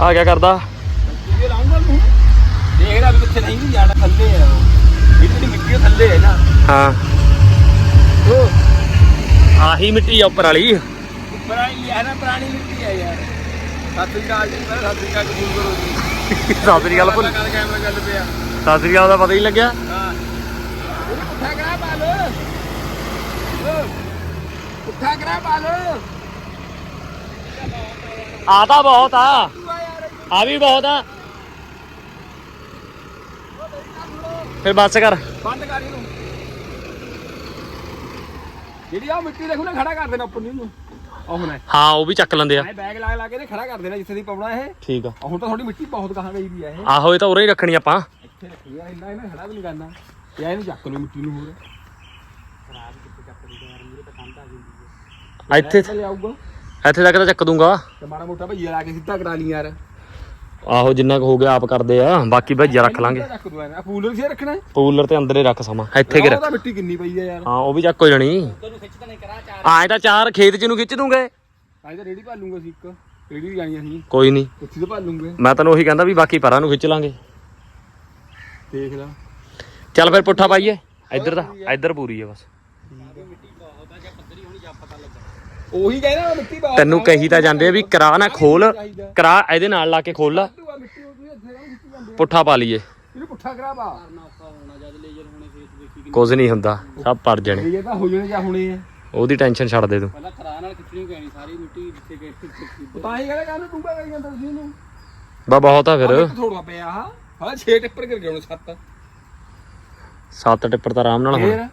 ਆ ਕਿਆ ਕਰਦਾ? ਇਹ ਲਾਉਂਗਾ ਤੂੰ ਦੇਖ ਰਿਹਾ ਵੀ ਕਿੱਥੇ ਨਹੀਂ ਵੀ ਜਾਣਾ ਥੱਲੇ ਆ ਉਹ। ਇਹ ਜਿਹੜੀ ਮਿੱਟੀ ਉਹ ਥੱਲੇ ਹੈ ਨਾ। ਹਾਂ। ਉਹ। ਆਹੀ ਮਿੱਟੀ ਆ ਉੱਪਰ ਵਾਲੀ। ਪੁਰਾਣੀ ਹੈ ਨਾ ਪੁਰਾਣੀ ਮਿੱਟੀ ਹੈ ਯਾਰ। ਸਤਿ ਸ੍ਰੀ ਅਕਾਲ ਜੀ ਮੈਂ ਸਤਿ ਸ੍ਰੀ ਅਕਾਲ ਕਬੂਲ ਕਰੋ ਜੀ। ਸਤਿ ਸ੍ਰੀ ਅਕਾਲ ਭੁੱਲ ਕੈਮਰਾ ਗੱਲ ਪਿਆ। ਸਤਿ ਸ੍ਰੀ ਅਕਾਲ ਦਾ ਪਤਾ ਹੀ ਲੱਗਿਆ। ਹਾਂ। ਉਹ ਪੁੱਠਾ ਕਰਾ ਪਾ ਲੋ ਪੁੱਠਾ ਕਰਾ ਪਾ ਲੋ ਆ ਤਾਂ ਬਹੁਤ ਆ। ਆ ਵੀ ਬਹੁਤ ਆ। ਫਿਰ ਬੱਸ ਕਰ। ਬੰਦ ਕਰ ਇਹਨੂੰ। ਜਿਹੜੀ ਆ ਮਿੱਟੀ ਦੇਖੋ ਨਾ ਖੜਾ ਕਰ ਦੇਣਾ ਉੱਪਰ ਨੂੰ। ਇਹਨੂੰ ਆਹ ਹੁਣ ਹਾਂ। ਉਹ ਵੀ ਚੱਕ ਲੈਂਦੇ ਆ। ਬੈਗ ਲਾ ਲਾ ਕੇ ਨੇ ਖੜਾ ਕਰ ਦੇਣਾ ਜਿੱਥੇ ਦੀ ਪਾਉਣਾ ਇਹ। ਠੀਕ ਆ। ਆਹ ਹੁਣ ਤਾਂ ਥੋੜੀ ਮਿੱਟੀ ਬਹੁਤ ਕਹਾਂ ਗਈ ਵੀ ਆ ਇਹ। ਆਹੋ ਇਹ ਤਾਂ ਉਰੇ ਹੀ ਰੱਖਣੀ ਆਪਾਂ। ਇੱਥੇ ਰੱਖੀ ਆ ਇੰਨਾ ਇਹਨਾਂ ਖੜਾ ਵੀ ਨਹੀਂ ਕਰਨਾ। ਇਹਨੂੰ ਚੱਕ ਲਓ ਮਿੱਟੀ ਨੂੰ ਹੋਰ। ਇੱਥੇ ਲੈ ਆਊਗਾ। ਇੱਥੇ ਤੱਕ ਤਾਂ ਚੱਕ ਦੂੰਗਾ। ਤੇ ਮਾੜਾ ਮੋਟਾ ਭਈਆ ਲਾ ਕੇ ਸਿੱਧਾ ਕਰਾ ਲਈ ਯਾਰ। ਆਹੋ ਜਿੰਨਾ ਕੁ ਹੋ ਗਿਆ ਆਪ ਕਰਦੇ ਆ। ਬਾਕੀ ਭੱਜਿਆ ਰੱਖ ਲਾਂਗੇ। ਰੱਖ ਕੂਲਰ ਰੱਖਣਾ ਤੇ ਅੰਦਰ ਹੀ ਰੱਖ ਸਮਾਂ। ਇੱਥੇ ਕਿ ਰੱਖ? ਤਾਂ ਮਿੱਟੀ ਕਿੰਨੀ ਪਈ ਆ ਯਾਰ। ਹਾਂ ਉਹ ਵੀ ਚੱਕ ਹੋ ਜਾਣੀ। ਤੈਨੂੰ ਖਿੱਚਦਾ ਨਹੀਂ ਕਰਾ ਚਾਰ ਆਏ ਤਾਂ ਚਾਰ ਖੇਤ ਚ ਨੂੰ ਖਿੱਚ ਦੂੰਗੇ। ਅੱਜ ਤਾਂ ਰੇੜੀ ਭਾਲੂਗਾ ਸੀ ਇੱਕ। ਰੇੜੀ ਵੀ ਜਾਣੀ ਅਸੀਂ। ਕੋਈ ਨਹੀਂ। ਉੱਥੇ ਤਾਂ ਭਾਲੂਗੇ ਮੈਂ ਤੈਨੂੰ ਉਹੀ ਕਹਿੰਦਾ ਵੀ ਬਾਕੀ ਪਰਾਂ ਨੂੰ ਖਿੱਚ ਲਾਂਗੇ। ਦੇਖ ਲੈ। ਚੱਲ ਫਿਰ ਪੁੱਠਾ ਪਾਈਏ। ਇੱਧਰ ਦਾ ਇੱਧਰ ਪੂਰੀ ਆ ਬਸ। ਉਹੀ ਕਹਿੰਦਾ ਮਿੱਟੀ ਬਹੁਤ ਤੈਨੂੰ ਕਹੀ ਤਾਂ ਜਾਂਦੇ ਆ ਵੀ ਕਰਾ ਨਾ ਖੋਲ ਕਰਾ ਇਹਦੇ ਨਾਲ ਲਾ ਕੇ ਖੋਲ ਲਾ। ਤੂੰ ਆ ਮਿੱਟੀ ਉਹਦੀ ਇੱਥੇ ਨਾ ਖਿੱਚੀ ਜਾਂਦੇ ਪੁੱਠਾ ਪਾ ਲਈਏ। ਇਹਨੂੰ ਪੁੱਠਾ ਕਰਾ ਪਾ। ਕੁਝ ਨਹੀਂ ਹੁੰਦਾ ਸਭ ਪੜ ਜਾਣੇ। ਇਹ ਤਾਂ ਹੋ ਜਾਣੇ ਜਾਂ ਹੁਣੇ ਆ। ਉਹਦੀ ਟੈਨਸ਼ਨ ਛੱਡ ਦੇ ਤੂੰ। ਪਹਿਲਾਂ ਕਰਾ ਨਾਲ ਖਿੱਚਣੀ ਪੈਣੀ ਸਾਰੀ ਮਿੱਟੀ ਜਿੱਥੇ ਕਿ ਤਾਂ ਹੀ ਕਹਿੰਦਾ ਕਹਿੰਦਾ ਟੂੰਬਾ ਕਰੀ ਜਾਂਦਾ ਤੁਸੀਂ ਇਹਨੂੰ। ਬਾ ਬਹੁਤ ਆ ਫਿਰ। ਥੋੜਾ ਪਿਆ ਆ ਹਾਂ 6 ਟਿੱਪਰ ਕਰ ਗਏ ਹੁਣ 7 ਸੱਤ ਟਿੱਪਰ ਤਾਂ ਆਰਾਮ ਨਾਲ ਹੋਣਾ। ਫੇਰ?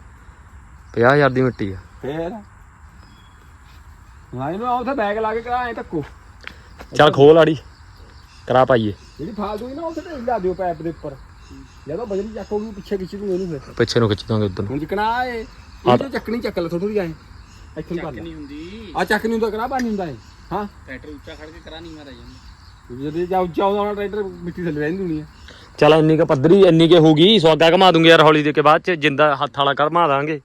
50000 ਦੀ ਮਿੱਟੀ ਆ। ਫੇਰ? ਹਾਂ ਇਹਨੂੰ ਤਾਂ ਬੈਗ ਲਾ ਕੇ ਕਰਾ ਐ ਧੱਕੋ। ਚੱਲ ਖੋਲ ਆੜੀ ਕਰਾ ਪਾਈਏ। ਜਿਹੜੀ ਫਾਲਤੂ ਹੀ ਨਾ ਉੱਥੇ ਢੇਰ ਲਾ ਦਿਓ ਪੈਪ ਦੇ ਉੱਪਰ। ਜਦੋਂ ਬਜਰੀ ਚੱਕੋਗੀ ਪਿੱਛੇ ਖਿੱਚ ਦੂੰ ਇਹਨੂੰ ਫਿਰ। ਪਿੱਛੇ ਨੂੰ ਖਿੱਚ ਦਾਂਗੇ ਉਧਰ ਨੂੰ। ਹੁਣ ਜਿਕਣਾ ਏ ਇਹ ਤਾਂ ਚੱਕਣੀ ਚੱਕ ਲੈ ਥੋੜੀ ਆਏ। ਇੱਥੇ ਨੂੰ ਕਰ ਲੈ। ਹੁੰਦੀ। ਆ ਚੱਕ ਨਹੀਂ ਹੁੰਦਾ ਕਰਾ ਪਾਣੀ ਹੁੰਦਾ ਏ ਹਾਂ। ਟਰੈਕਟਰ ਉੱਚਾ ਖੜ ਕੇ ਕਰਾ ਨਹੀਂ ਮਾਰਿਆ ਜਾਂਦਾ। ਜਦੋਂ ਜਾ ਉੱਚਾ ਹੋਣਾ ਟਰੈਕਟਰ ਮਿੱਟੀ ਥੱਲੇ ਰਹਿੰਦੀ ਹੋਣੀ ਆ। ਚੱਲ ਇੰਨੀ ਕ ਪੱਧਰੀ ਇੰਨੀ ਕੇ ਹੋਗੀ ਸਵਾਗਾ ਘਮਾ ਦੂੰਗੇ ਯਾਰ ਹੌਲੀ ਦੇ ਕੇ ਬਾਅਦ ਚ ਜਿੰਦਾ ਹੱਥ ਵਾਲਾ ਘਮਾ ਦਾਂਗੇ।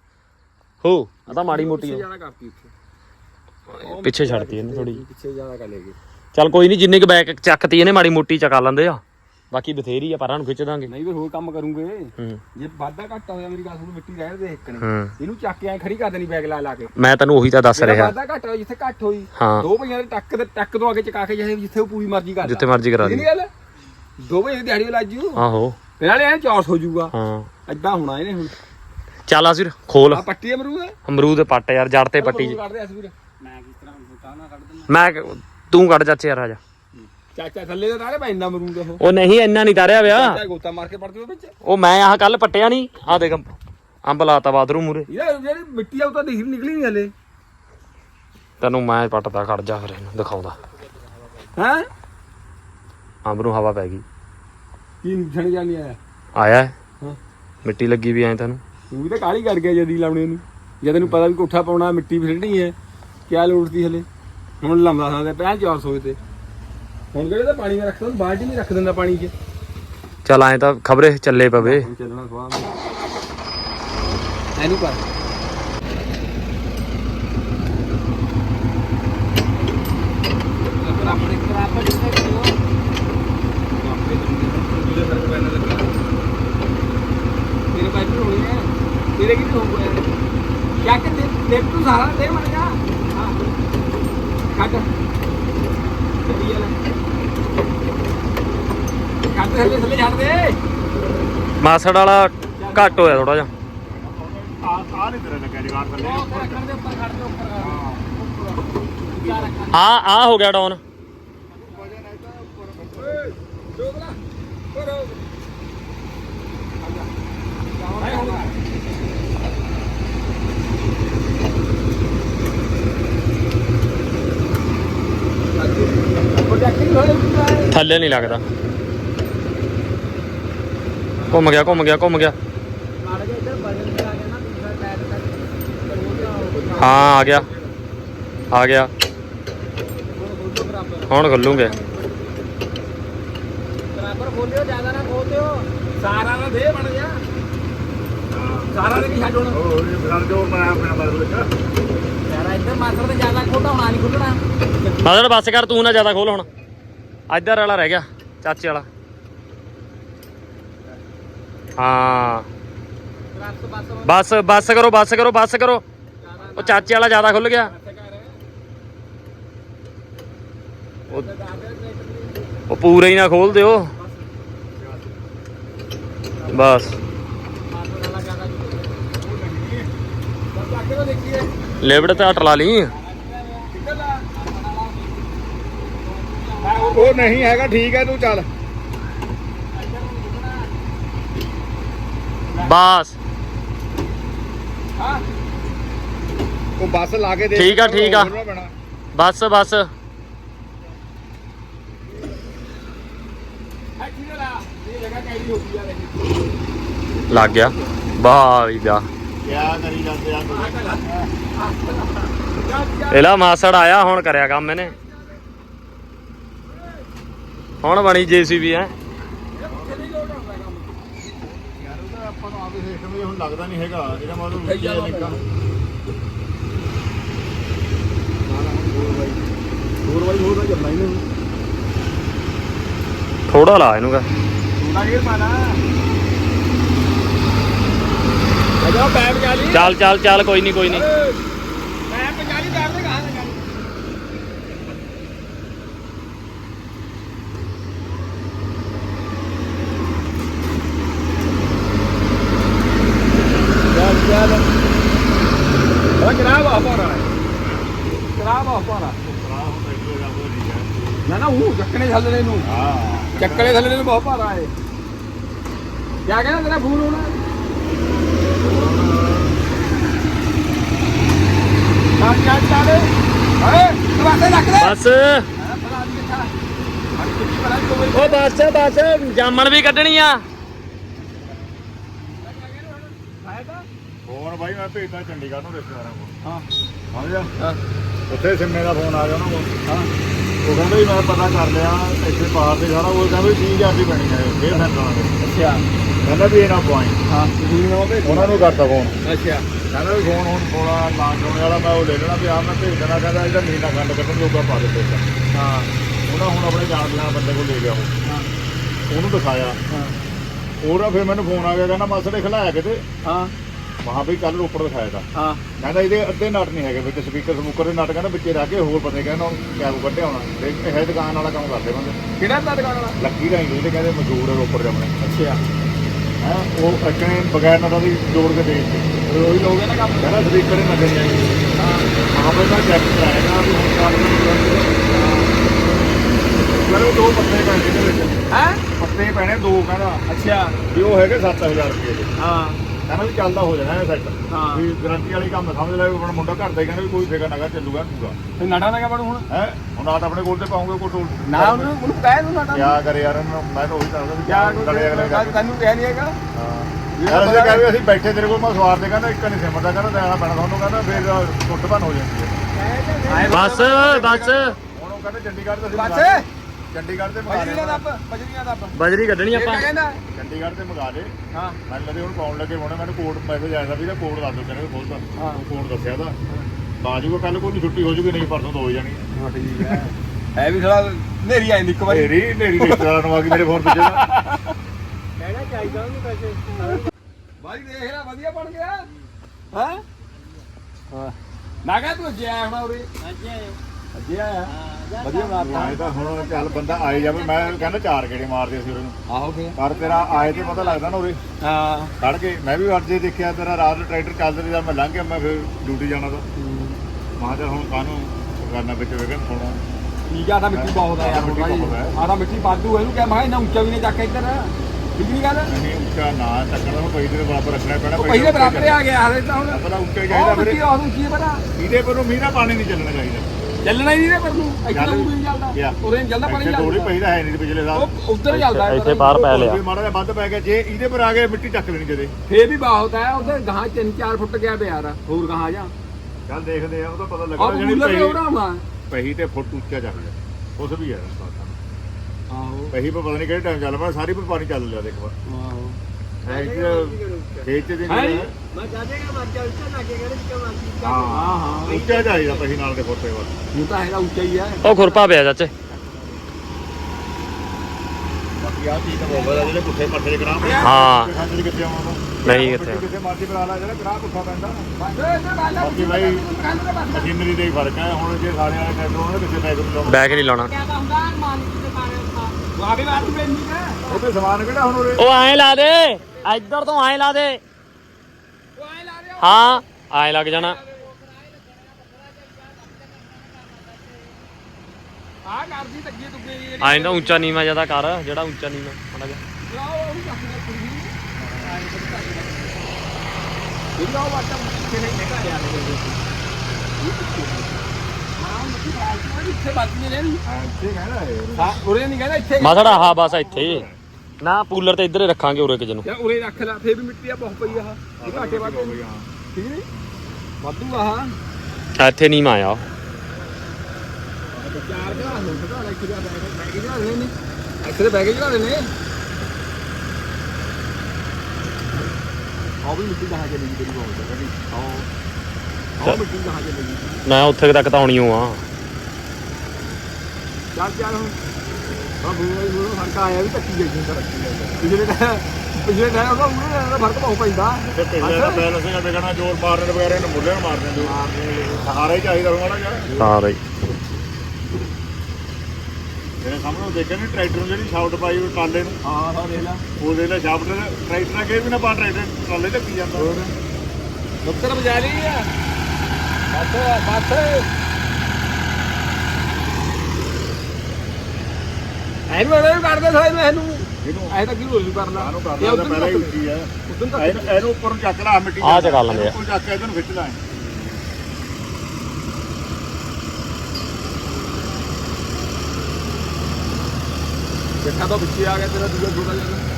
ਹੋ ਆ ਤਾਂ ਮਾੜੀ ਮੋਟੀ ਆ। ਜਾਣਾ ਕਰਤੀ ਉੱਥੇ। ਪਿੱਛੇ ਛੱਡਤੀ ਇਹਨੇ ਥੋੜੀ ਪਿੱਛੇ ਜਾਣਾ ਕਰ ਲੇਗੇ। ਚੱਲ ਕੋਈ ਨਹੀਂ ਜਿੰਨੇ ਕ ਬੈਕ ਚੱਕਤੀ ਇਹਨੇ ਮਾੜੀ ਮੋਟੀ ਚਕਾ ਲੈਂਦੇ ਆ। ਬਾਕੀ ਬਥੇਰੀ ਆ ਪਰਾਂ ਨੂੰ ਖਿੱਚ ਦਾਂਗੇ। ਨਹੀਂ ਫਿਰ ਹੋਰ ਕੰਮ ਕਰੂੰਗੇ। ਜੇ ਵਾਧਾ ਘੱਟ ਹੋਇਆ ਮੇਰੀ ਗੱਲ ਸੁਣ ਮਿੱਟੀ ਰਹਿਣ ਦੇ ਇੱਕ ਨੇ ਇਹਨੂੰ ਚੱਕ ਕੇ ਐ ਖੜੀ ਕਰ ਦੇਣੀ ਬੈਗ ਲਾ ਲਾ ਕੇ। ਮੈਂ ਤੈਨੂੰ ਉਹੀ ਤਾਂ ਦੱਸ ਰਿਹਾ। ਵਾਧਾ ਘੱਟ ਹੋਇਆ ਜਿੱਥੇ ਘੱਟ ਹੋਈ ਦੋ ਭਈਆਂ ਦੇ ਟੱਕ ਦੇ ਟੱਕ ਤੋਂ ਅੱਗੇ ਚਕਾ ਕੇ ਜਿੱਥੇ ਉਹ ਪੂਰੀ ਮਰਜ਼ੀ ਕਰ ਜਿੱਥੇ ਮਰਜ਼ੀ ਕਰਾ ਦੀ। ਦੋ ਭਈਆਂ ਦੀ ਦਿਹਾੜੀ ਲੱਜ ਜੂ। ਆਹੋ। ਨਾਲੇ ਐ ਚੌਸ ਹੋ ਜਾਊਗਾ ਹਾਂ। ਐਦਾਂ ਹੋਣਾ ਇਹਨੇ ਹੁਣ। ਚੱਲ ਅਸਵੀਰ ਖੋਲ। ਆ ਪੱਟੀ ਅਮਰੂਦ? ਅਮਰੂਦ ਪੱਟ ਯਾਰ ਜੜ ਤੇ ਪੱਟੀ ਕੱਢ ਦੇ ਅਸਵੀਰ ਮੈਂ ਕਿਸ ਤਰ੍ਹਾਂ ਬੁਕਾ ਨਾ ਕੱਢ ਦਿੰਦਾ? ਮੈਂ ਕ- ਤੂੰ ਕੱਢ ਚਾਚੇ ਯਾਰ ਆ ਜਾ। ਚਾਚਾ ਥੱਲੇ ਦੇ ਤਾਰੇ ਪੈਂਦਾ ਅਮਰੂਦ ਉਹ। ਉਹ ਨਹੀਂ ਇੰਨਾ ਨਹੀਂ ਤਾਰਿਆ ਵਿਆ ਚਾਚਾ ਗੋਤਾ ਮਾਰ ਕੇ ਪੜਦੇ ਉਹ ਵਿੱਚ। ਉਹ ਮੈਂ ਆਹ ਕੱਲ ਪੱਟਿਆ ਨਹੀਂ ਆ ਦੇਖ ਅੰਬ ਲਾਤਾ ਬਾਥਰੂਮ ਮੂਰੇ ਇਹਦਾ ਜਿਹੜੀ ਮਿੱਟੀ ਆ ਉਹ ਤਾਂ ਨਿਕਲ ਨਿਕਲੀ ਨਹੀਂ ਹਲੇ। ਤੈਨੂੰ ਮੈਂ ਪੱਟਦਾ ਖੜ ਜਾ ਫਿਰ ਇਹਨੂੰ ਦਿਖਾਉਂਦਾ। ਹੈ? ਅੰਬ ਨੂੰ ਹਵਾ ਪੈ ਗਈ। ਕੀ ਨਿਛਣ ਜਾਣੀ ਆਇਆ? ਆਇਆ ਹੈ? ਹਾਂ। ਮਿੱਟੀ ਲੱਗੀ ਵੀ ਐ ਤੈਨੂੰ। ਤੂੰ ਵੀ ਤਾਂ ਕਾਲੀ ਕਰ ਗਿਆ ਜਦੀ ਲਾਉਣੇ ਨੂੰ। ਜਦ ਤੈਨੂੰ ਪਤਾ ਵੀ ਕੋਠਾ ਪਾਉਣਾ ਮਿੱਟੀ ਫਿਰਣੀ ਹੈ। ਕਿਆ ਲੋੜ ਸੀ ਹਲੇ? ਹੁਣ ਲੰਮਾ ਸਾਂ ਦੇ 5400 ਤੇ। ਹੁਣ ਕਿਹੜੇ ਤਾਂ ਪਾਣੀ ਮੈਂ ਰੱਖਦਾ ਬਾਲਟੀ ਨਹੀਂ ਰੱਖ ਦਿੰਦਾ ਪਾਣੀ 'ਚ। ਚੱਲ ਐ ਤਾਂ ਖਬਰੇ ਚੱਲੇ ਪਵੇ। ਹੁਣ ਚੱਲਣਾ ਸਵਾਦ ਐਨੂੰ ਕਰ ਆਪਣੇ ਖਰਾਬ ਜਿੱਥੇ ਕਿਉਂ ਤੇਰੇ ਪਾਈਪ ਹੋਣੀ ਹੈ ਤੇਰੇ ਕੀ ਹੋਊਗਾ ਕਿਆ ਕਿ ਦੇ ਤੂੰ ਸਾਰਾ ਦੇ ਮਰ ਜਾ ਹਾਂ ਕੱਟ ਚੱਲੀ ਜਾ ਕੱਟ ਥੱਲੇ ਥੱਲੇ ਛੱਡ ਦੇ ਮਾਸੜ ਵਾਲਾ ਘੱਟ ਹੋਇਆ ਥੋੜਾ ਜਿਹਾ। ਹਾਂ ਆ ਹੋ ਗਿਆ ਡਾਊਨ। ਥੱਲੇ ਨਹੀਂ ਲੱਗਦਾ। ਘੁੰਮ ਗਿਆ ਘੁੰਮ ਗਿਆ ਘੁੰਮ ਗਿਆ। ਹਾਂ ਆ ਗਿਆ। ਆ ਗਿਆ। ਹੁਣ ਖੁੱਲੂਗੇ। ਬਰਾਬਰ ਖੋਲਿਓ ਜ਼ਿਆਦਾ ਨਾ ਖੋਲ ਦਿਓ ਸਾਰਾ ਨਾ ਦੇ ਬਣ ਜਾ ਸਾਰਾ ਨੇ ਵੀ ਛੱਡ ਹੁਣ। ਯਾਰ ਇੱਧਰ ਮਾਸਰ ਤੇ ਜ਼ਿਆਦਾ ਖੋਟਾ ਹੋਣਾ ਨਹੀਂ ਖੁੱਲਣਾ। ਮਾਸੜ ਬੱਸ ਕਰ ਤੂੰ ਨਾ ਜ਼ਿਆਦਾ ਖੋਲ ਹੁਣ। ਇੱਧਰ ਵਾਲਾ ਰਹਿ ਗਿਆ ਚਾਚੇ ਵਾਲਾ। ਹਾਂ। ਬਸ ਬਸ ਕਰੋ ਬਸ ਕਰੋ ਬਸ ਕਰੋ। ਉਹ ਚਾਚੇ ਵਾਲਾ ਜ਼ਿਆਦਾ ਖੁੱਲ ਗਿਆ। ਉਹ ਉਹ ਹੀ ਨਾ ਖੋਲ ਦਿਓ। ਬਸ। ਲਿਵੜ ਤੇ ਹਟ ਲਾ ਲਈ। ਉਹ ਨਹੀਂ ਹੈਗਾ, ਠੀਕ ਹੈ, ਤੂੰ ਚੱਲ। ਬਸ। ਉਹ ਬੱਸ ਲਾ ਕੇ ਦੇ ਠੀਕ ਆ, ਠੀਕ ਆ। ਬਸ ਬਸ। ਲੱਗ ਗਿਆ। ਵਾਹ ਵੀ ਵਾਹ ਕਿਆ ਕਰੀ ਜਾਂਦੇ ਆ ਇਹਲਾ ਮਾਸੜ ਆਇਆ ਹੁਣ ਕਰਿਆ ਕੰਮ ਇਹਨੇ। ਹੁਣ ਬਣੀ ਜੀਸੀਬੀ ਹੈ ਯਾਰ ਉਹ ਤਾਂ ਆਪਾਂ ਨੂੰ ਆਪੇ ਸਿਸਟਮ ਵੀ ਹੁਣ ਲੱਗਦਾ ਨਹੀਂ ਹੈਗਾ ਇਹਦਾ ਮਤਲਬ ਰੁਕੀ ਹੈ ਨਿੱਕਾ ਹੋਰ ਵਾਈ ਹੋਰ ਦਾ ਜੰਮਾ ਹੀ ਨਹੀਂ ਥੋੜਾ ਲਾ ਇਹਨੂੰ ਕਾ ਥੋੜਾ ਗੇਰ ਪਾਣਾ ਅਜਾ ਪੈਪ ਜਾਲੀ ਚੱਲ ਚੱਲ ਚੱਲ ਕੋਈ ਨਹੀਂ ਕੋਈ ਨਹੀਂ ਪੈਪ ਜਾਲੀ ਪੈਪ ਦੇ ਕਹਾਂ ਜਾਲੀ ਨਾ ਨਾ ਉਹ ਚੱਕਣੇ ਥੱਲੇ ਨੂੰ। ਹਾਂ। ਚੱਕਲੇ ਥੱਲੇ ਨੂੰ ਬਹੁਤ ਭਾਰਾ ਹੈ ਕਿਆ ਕਹਿੰਦਾ ਤੇਰਾ ਫੋਨ ਹੋਣਾ? ਚੱਲ ਚੱਲ ਚੱਲ। ਓਏ ਕਵਾਸੇ ਰੱਖ ਦੇ। ਬਸ। ਉਹ ਬਸ ਬਸ। ਜਾਮਣ ਵੀ ਕੱਢਣੀ ਆ। ਬਾਈ ਮੈਂ ਭੇਜਦਾ ਚੰਡੀਗੜ੍ਹ ਨੂੰ ਰਿਸ਼ਤੇਦਾਰਾਂ ਕੋਲ। ਹਾਂ। ਸਮਝ ਗਿਆ? ਹਾਂ। ਉੱਥੇ ਸਿੰਮੇ ਦਾ ਫੋਨ ਆ ਗਿਆ ਉਹਨਾਂ ਕੋਲ। ਹਾਂ। ਉਹ ਕਹਿੰਦਾ ਵੀ ਮੈਂ ਪਤਾ ਕਰ ਲਿਆ ਇੱਥੇ ਬਾਹਰ ਦੇ ਸਾਰਾ ਉਹ ਕਹਿੰਦਾ ਵੀ 30000 ਦੀ ਬਣੀ ਹੈ ਫੇਰ ਸੈਂਟਰਾਂ ਦੇ ਅੱਛਾ। ਕਹਿੰਦਾ ਵੀ ਇਹਨਾਂ ਪੁਆਇੰਟ ਹਾਂ। ਤੁਸੀਂ ਨਵਾਂ ਭੇਜ ਉਹਨਾਂ ਨੂੰ ਕਰਤਾ ਫੋਨ। ਅੱਛਾ। ਕਹਿੰਦਾ ਵੀ ਫੋਨ ਹੁਣ ਥੋੜਾ ਲਾਂਚ ਹੋਣ ਵਾਲਾ ਮੈਂ ਉਹ ਲੈ ਲੈਣਾ ਵੀ ਆ ਮੈਂ ਭੇਜ ਦੇਣਾ ਕਹਿੰਦਾ ਇਹਦਾ ਮਹੀਨਾ ਖੰਡ ਕੱਢਣ ਜੋਗਾ ਪਾ ਦੇ ਪੈਸਾ ਹਾਂ। ਉਹਨਾਂ ਹੁਣ ਆਪਣੇ ਜਾਣ ਪਛਾਣ ਬੰਦੇ ਕੋਲ ਲੈ ਗਿਆ ਉਹ। ਹਾਂ। ਉਹਨੂੰ ਦਿਖਾਇਆ। ਹਾਂ। ਉਹਦਾ ਫਿਰ ਮੈਨੂੰ ਫੋਨ ਆ ਗਿਆ ਕਹਿੰਦਾ ਮਾਸੜੇ ਖਿਲਾਇਆ ਕਿਤੇ। ਹਾਂ। ਮਹਾ ਵੀ ਕੱਲ ਰੋਪੜ ਦਿਖਾਇਆ ਤਾਂ। ਹਾਂ। ਕਹਿੰਦਾ ਇਹਦੇ ਅੱਧੇ ਨਟ ਨਹੀਂ ਹੈਗੇ ਵਿੱਚ ਸਪੀਕਰ ਸਮੂਕਰ ਦੇ ਨਟ ਕਹਿੰਦਾ ਵਿੱਚੇ ਕੇ ਹੋਰ ਪਤਾ ਕਹਿੰਦਾ ਹੁਣ ਕਿਆ ਕੋ ਕੱਢਿਆ ਹੋਣਾ। ਤੇ ਇਹ ਦੁਕਾਨ ਵਾਲਾ ਕੰਮ ਕਰਦੇ ਬੰਦੇ। ਕਿਹੜਾ ਦੁਕਾਨ ਵਾਲਾ? ਲੱਕੀ ਦਾ ਹੀ ਕਹਿੰਦੇ ਮਜ਼ਦੂਰ ਹੈ ਰੋਪੜ ਦੇ ਆਪਣੇ। ਅੱਛਾ। ਹੈ ਉਹ ਅੱਕਣੇ ਬਗੈਰ ਨਟਾਂ ਦੀ ਜੋੜ ਕੇ ਦੇ ਦਿੱਤੇ। ਰੋਈ ਲੋਗੇ ਨਾ ਕੰਮ ਕਹਿੰਦਾ ਸਪੀਕਰ ਹੀ ਨਹੀਂ ਆਈ ਹਾਂ। ਬਈ ਮੈਂ ਚੈੱਕ ਕਰਾਇਆ ਵੀ ਹੁਣ ਕੰਮ ਮੈਨੂੰ ਦੋ ਪੱਤੇ ਪੈਣੇ ਇਹਦੇ ਵਿੱਚ। ਹੈ? ਪੱਤੇ ਪੈਣੇ ਦੋ ਕਹਿੰਦਾ। ਅੱਛਾ। ਵੀ ਉਹ ਹੈਗੇ 7000 ਰੁਪਏ ਦੇ। ਹਾਂ। ਕਹਿੰਦਾ ਵੀ ਚੱਲਦਾ ਹੋ ਜਾਣਾ ਇਹ ਸੈੱਟ ਹਾਂ। ਵੀ ਗਾਰੰਟੀ ਵਾਲੀ ਕੰਮ ਸਮਝ ਲੈ ਆਪਣਾ ਮੁੰਡਾ ਘਰ ਦਾ ਹੀ ਕਹਿੰਦਾ ਵੀ ਕੋਈ ਫਿਕਰ ਨਾ ਕਰ ਚੱਲੂਗਾ। ਪੂਰਾ ਤੇ ਨਾਟਾ ਨਾ ਬਣੂ ਹੁਣ? ਹੈ? ਹੁਣ ਆਟ ਆਪਣੇ ਕੋਲ ਤੇ ਪਾਉਂਗੇ ਕੋਈ ਟੋਲ ਨਾ ਉਹਨੂੰ ਉਹਨੂੰ ਕਹਿ ਨੂੰ ਨਾਟਾ ਕਿਆ ਕਰੇ ਯਾਰ ਇਹਨੂੰ? ਮੈਂ ਤਾਂ ਉਹੀ ਦੱਸਦਾ ਵੀ ਕਿਆ ਕਿਆ ਕਰੇ ਅਗਲੇ ਕੋਈ ਤੈਨੂੰ ਕਿਹਾ ਨਹੀਂ ਹੈਗਾ। ਹਾਂ। ਯਾਰ ਅਸੀਂ ਕਹਿੰਦੇ ਅਸੀਂ ਬੈਠੇ ਤੇਰੇ ਕੋਲ ਮੈਂ ਸਵਾਰ ਦੇ ਕਹਿੰਦਾ ਇੱਕ ਨਹੀਂ ਸਿਮਰਦਾ ਕਹਿੰਦਾ ਦੇਣਾ ਪੈਣਾ ਤੁਹਾਨੂੰ ਕਹਿੰਦਾ ਫਿਰ ਟੁੱਟ ਭੰਨ ਹੋ ਜਾਂਦੀ ਹੈ। ਬਸ ਬਸ। ਹੁਣ ਉਹ ਕਹਿੰਦੇ ਚੰਡੀਗੜ੍ਹ ਤੇ ਅਸੀਂ ਬਸ। ਚੰਡੀਗੜ੍ਹ ਤੇ ਮੰਗਾ ਬਜਰੀਆਂ ਲਏ ਦਾ। ਬਜਰੀਆਂ ਦਾ ਬਜਰੀ ਕੱਢਣੀ ਇਹ ਆਪਾਂ। ਕਿਆ ਕਹਿੰਦਾ ਚੰਡੀਗੜ੍ਹ ਤੇ ਮੰਗਾ ਲਏ ਹਾਂ। ਮੈਂ ਲੱਗੇ ਹੁਣ ਪਾਉਣ ਲੱਗੇ ਹੁਣੇ ਮੈਨੂੰ ਕੋਡ ਮੈਸੇਜ ਆਇਆ ਸੀ ਵੀ ਇਹਦਾ ਕੋਡ ਦੱਸ ਦਿਓ ਕਹਿੰਦੇ ਖੋਲਦਾ ਹਾਂ। ਉਹ ਕੋਡ ਦੱਸਿਆ ਦਾ ਬਾਜੂਗਾ ਕੱਲ ਕੋਈ ਨੀ ਛੁੱਟੀ ਹੋ ਜੂਗੀ ਨਹੀਂ ਪਰਸੋਂ ਤੋਂ ਹੋ ਜਾਣੀ। ਹਾਂ ਠੀਕ ਹੈ। ਹੈ ਵੀ ਥੋੜਾ ਨੇਰੀ ਆਈ ਇੱਕ ਵਾਰੀ। ਮੇਰੀ ਮੇਰੀ ਰਿਸ਼ਤੇਦਾਰ ਨੂੰ ਆ ਗਈ ਮੇਰੇ ਫੋਨ ਪਿੱਛੇ ਦਾ। ਕਹਿਣਾ ਚਾਹੀਦਾ ਉਹਨੂੰ ਪੈਸੇ। ਬਾਈ ਦੇਖ ਲੈ ਵਧੀਆ ਬਣ ਗਿਆ। ਹੈ? ਹਾਂ ਮੈਂ ਕਿਹਾ ਤੂੰ ਆਇਆ ਹੋਣਾ ਉਰੇ। ਅੱਜੇ ਆਇਆ ਵਧੀਆ ਬਣਾਤਾ ਆਏ ਤਾਂ ਹੁਣ ਚੱਲ ਬੰਦਾ ਆਏ ਜਾਵੇ ਮੈਂ ਕਹਿੰਦਾ ਚਾਰ ਗੇੜੇ ਮਾਰਦੇ ਸੀ ਉਹਨੂੰ। ਆਹੋ ਫੇ ਪਰ ਤੇਰਾ ਆਏ ਤੇ ਪਤਾ ਲੱਗਦਾ ਨਾ ਉਰੇ। ਹਾਂ। ਖੜ ਕੇ ਮੈਂ ਵੀ ਅੱਜ ਦੇਖਿਆ ਤੇਰਾ ਰਾਤ ਨੂੰ ਟਰੈਕਟਰ ਚੱਲਦੇ ਰਿਹਾ ਮੈਂ ਲੰਘ ਗਿਆ ਮੈਂ ਫਿਰ ਡਿਊਟੀ ਜਾਣਾ ਤਾਂ। ਮਾਂ ਚੱਲ ਹੁਣ ਕਾਹਨੂੰ ਕਰਨਾ ਵਿੱਚ ਵੇਗਨ ਥੋੜਾ ਠੀਕ ਆ ਤਾਂ ਮਿੱਟੀ ਬਹੁਤ ਆ ਯਾਰ ਮਿੱਟੀ ਥੋੜ੍ਹਾ ਬਹੁਤ ਜਿਹਾ। ਹੈ। ਆਹ ਤਾਂ ਮਿੱਟੀ ਵਾਧੂ ਹੈ ਇਹਨੂੰ ਕਿਹਾ ਮੈਂ ਕਿਹਾ ਇੰਨਾ ਉੱਚਾ ਵੀ ਨਹੀਂ ਚੱਕ ਇੱਧਰ। ਠੀਕ ਨਹੀਂ ਗੱਲ? ਨਹੀਂ ਉੱਚਾ ਨਾ ਟੱਕਣਾ ਨੂੰ ਪਈ ਦੇ ਬਰਾਬਰ ਰੱਖਣਾ ਪੈਣਾ ਉਹ ਪਹਿਲੇ ਬਰਾਬਰ ਆ ਗਿਆ ਹਲੇ ਤਾਂ ਹੁਣ। ਪਤਾ ਉੱਚਾ ਹੀ ਉਹ ਚਾਹੀਦਾ ਮਿੱਟੀ ਫਿਰ। ਉਹ ਉੱਚੀ ਹੈ ਪਤਾ। ਇਹਦੇ ਪਰ ਨੂੰ ਮੀਂਹ ਦਾ ਪਾਣੀ ਨਹੀਂ ਚੱਲਣਾ ਚਾਹੀਦਾ। ਚੱਲਣਾ ਹੀ ਨਹੀਂ ਨੇ ਪਰ ਨੂੰ ਇੱਥੇ ਤਾਂ ਚੱਲ। ਉਹ ਨਹੀਂ ਚੱਲਦਾ। ਕਿਆ? ਉਰੇ ਨਹੀਂ ਚੱਲਦਾ ਪਾਣੀ ਇੱਥੇ ਥੋੜੀ ਚੱਲਦਾ ਪਈਦਾ ਹੈ ਨਹੀਂ ਪਿਛਲੇ ਸਾਲ। ਉਹ ਉੱਧਰ ਚੱਲਦਾ ਇੱਥੇ ਬਾਹਰ ਪੈ ਲਿਆ। ਵੀ ਮਾੜਾ ਜਿਹਾ ਵੱਧ ਪੈ ਗਿਆ। ਜੇ ਇਹਦੇ ਪਰ ਆ ਗਏ ਮਿੱਟੀ ਚੱਕ ਲੈਣੀ ਜਦੇ। ਫੇਰ ਵੀ ਬਹੁਤ ਹੈ ਉਧਰ ਗਾਂ 3-4 ਫੁੱਟ ਗਿਆ ਪਿਆ ਰਾ ਹੋਰ ਗਾਂ ਜਾ। ਚੱਲ ਦੇਖਦੇ ਆ ਉਹਦਾ ਪਤਾ ਲੱਗਣਾ ਉਹਦਾ ਪਹੀ ਤੇ ਫੁੱਟ ਉੱਚਾ ਚਾਹੀਦਾ ਉਸ ਵੀ ਹੈ ਰਸਤਾ ਆਹੋ। ਪਹੀ ਪਰ ਪਤਾ ਨਹੀਂ ਕਿਹੜੇ ਟਾਈਮ ਚੱਲ ਪਿਆ ਸਾਰੀ ਪਰ ਪਾਣੀ ਚੱਲ ਲਿਆ ਦੇਖ ਵਾ। ਆਹੋ। ਖੇਤ ਚ ਦੇ ਹੈ? ਨੀ? ਹਾਂ ਹਾਂ ਹਾਂ। ਉੱਚਾ ਚਾਹੀਦਾ ਪਹੀ ਨਾਲ ਦੇ ਫੁੱਟੇ ਵਾ ਉਹ ਤਾਂ ਹੈਗਾ ਉੱਚਾ ਹੀ ਹੈ ਉਹ ਖੁਰਪਾ ਪਿਆ ਚਾਚੇ। ਬਾਕੀ ਆ ਚੀਜ਼ ਤਾਂ ਬਹੁਤ ਵਧੀਆ ਜਿਹੜੇ ਪੁੱਠੇ ਪੱਠੇ ਦੇ ਗ੍ਰਾਮ ਹਾਂ। ਖਾਂਦੇ ਕਿੱਥੇ ਆਉਣਾ ਨਹੀਂ ਕਿੱਥੇ ਕਿੱਥੇ ਮਰਜ਼ੀ ਬਣਾ ਲੈ ਜਿਹੜਾ ਗ੍ਰਾਹ ਪੁੱਠਾ ਪੈਂਦਾ। ਬਾਕੀ ਭਾਈ ਮਸ਼ੀਨਰੀ ਦਾ ਹੀ ਫ਼ਰਕ ਹੈ ਹੁਣ ਜੇ ਸਾਰੇ ਵਾਲੇ ਟੈਕਟਰ ਉਹਨਾਂ ਦੇ ਪਿੱਛੇ ਟੈਕਟਰ ਲਾਉਣਾ। ਬੈਕ ਨਹੀਂ ਲਾਉਣਾ ਉਹ ਤੇ ਸਮਾਨ ਕਿਹੜਾ ਹੁਣ ਉਰੇ? ਉਹ ਐਂ ਲਾ ਦੇ। ਇੱਧਰ ਤੋਂ ਐਂ ਲਾ ਦੇ। ਹਾਂ ਐਂ ਲੱਗ ਜਾਣਾ। ਆ ਕਰਦੀ ਤੱਕੀ ਤੁੱਕੇ ਦੀ ਐਂ ਤਾਂ ਉੱਚਾ ਨੀਵਾ ਜ਼ਿਆਦਾ ਕਰ ਜਿਹੜਾ ਉੱਚਾ ਨੀਵਾ ਮਾੜਾ ਜਿਹਾ। ਇਹਦਾ ਉਹ ਵਾਟਾ ਕਿਥੇ ਨਹੀਂ ਨਿਕਲ ਗਿਆ ਇੱਥੇ ਬਾਤ ਨਹੀਂ ਰਹਿਣੀ ਹਾਂ ਨਾ ਇਹ ਹਾਂ। ਉਰੇ ਨਹੀਂ ਕਹਿੰਦਾ ਇੱਥੇ ਮਾਸੜਾ ਹਾਂ ਬਸ ਇੱਥੇ। ਨਾ ਪੂਲਰ ਤੇ ਇੱਧਰ ਹੀ ਰੱਖਾਂਗੇ ਉਰੇ ਕਿਜ ਨੂੰ। ਯਾ ਉਰੇ ਰੱਖ ਲੈ ਫੇਰ ਵੀ ਮਿੱਟੀ ਆ ਬਹੁਤ ਪਈ ਆ ਇਹ ਘਾਟੇ ਹੋ ਗਿਆ ਠੀਕ ਨਹੀਂ? ਵਾਧੂ ਆਹ। ਇੱਥੇ ਨੀਵਾ ਆਇਆ। ਚਾਰ ਘੜਾ ਹੋ ਸਕਦਾ ਇੱਥੇ ਦਾ ਬੈਗ ਬੈਗ ਦੇਣੇ ਨੇ। ਇੱਥੇ ਦੇ ਬੈਗ ਜਿਹੜਾ ਦੇਣੇ ਆਹ ਵੀ ਮਿੱਟੀ ਦਾ ਹਾਜੇ ਨਹੀਂ ਤੇਰੀ ਬਹੁਤ ਹੈ ਕਦੀ ਆਹ ਮਿੱਟੀ ਨਹੀਂ। ਮੈਂ ਉੱਥੇ ਤੱਕ ਤਾਂ ਆਉਣੀ ਆ। ਚੱਲ ਚੱਲ ਹੁਣ। ਆ ਬੂਹੇ ਬੂਹੇ ਫ਼ਰਕ ਆਇਆ ਵੀ ਕੱਟੀ ਗਈ ਹੁੰਦਾ ਪਿਛਲੇ ਟਾਈਮ ਪਿਛਲੇ ਟਾਈਮ ਉਹਦਾ ਉਹਨਾਂ ਦਾ ਫ਼ਰਕ ਬਹੁਤ ਪੈਂਦਾ। ਤੇ ਪਿਛਲੇ ਦਾ ਬੈਲੈਂਸ ਹੈਗਾ ਦੇਖਣਾ ਜ਼ੋਰ ਮਾਰਨ ਵਗੈਰਾ ਨੂੰ ਮੁੱਢੇ ਨੂੰ ਮਾਰਦੇ ਨੇ। ਸਹਾਰਾ ਹੀ ਚਾਹੀਦਾ ਹੋਣਾ ਯਾਰ। ਹਾਂ ਬਈ ਮੇਰੇ ਸਾਹਮਣੇ ਦੇਖਿਆ ਨਹੀਂ ਟਰੈਕਟਰ ਨੂੰ ਜਿਹੜੀ ਸ਼ਾਫਟ ਪਾਈ ਉਹ ਟਰਾਲੇ ਨੂੰ? ਹਾਂ ਹਾਂ ਦੇਖ ਲੈ। ਉਹਦੇ ਨਾਲ ਸ਼ਾਫਟ ਟਰੈਕਟਰ ਅੱਗੇ ਵੀ ਨਾ ਪਾ ਟਰੈਕਟਰ ਟਰਾਲੇ ਢੱਕੀ ਜਾਂਦਾ। ਲਈ ਆ? ਐਨੂੰ ਐਨੂੰ ਕਰਦੇ ਸਾਰੇ ਮੈਂ ਇਹਨੂੰ। ਇਹਨੂੰ ਐ ਤਾਂ ਕੀ ਰੋਲ ਕਰਨਾ? ਆਨੂੰ ਇਹ ਕਰਦਾ ਉੱਧਰ ਤਾਂ ਪਹਿਲਾਂ ਹੀ ਉੱਚੀ ਹੈ ਉਦੋਂ ਤੱਕ ਇਹਨੂੰ ਇਹਨੂੰ ਉੱਪਰ ਨੂੰ ਚੱਕ ਲਾ ਮਿੱਟੀ ਆਹ ਚਕਾ ਲੈਂਦੇ ਆ। ਉੱਪਰ ਚੱਕ ਕੇ ਇਹਨੂੰ ਖਿੱਚ ਲਾ ਜੱਟਾ ਤਾਂ ਵਿੱਚੇ ਆ ਗਿਆ ਤੇਰਾ ਦੂਜਾ ਛੋਟਾ ਜਿਹਾ।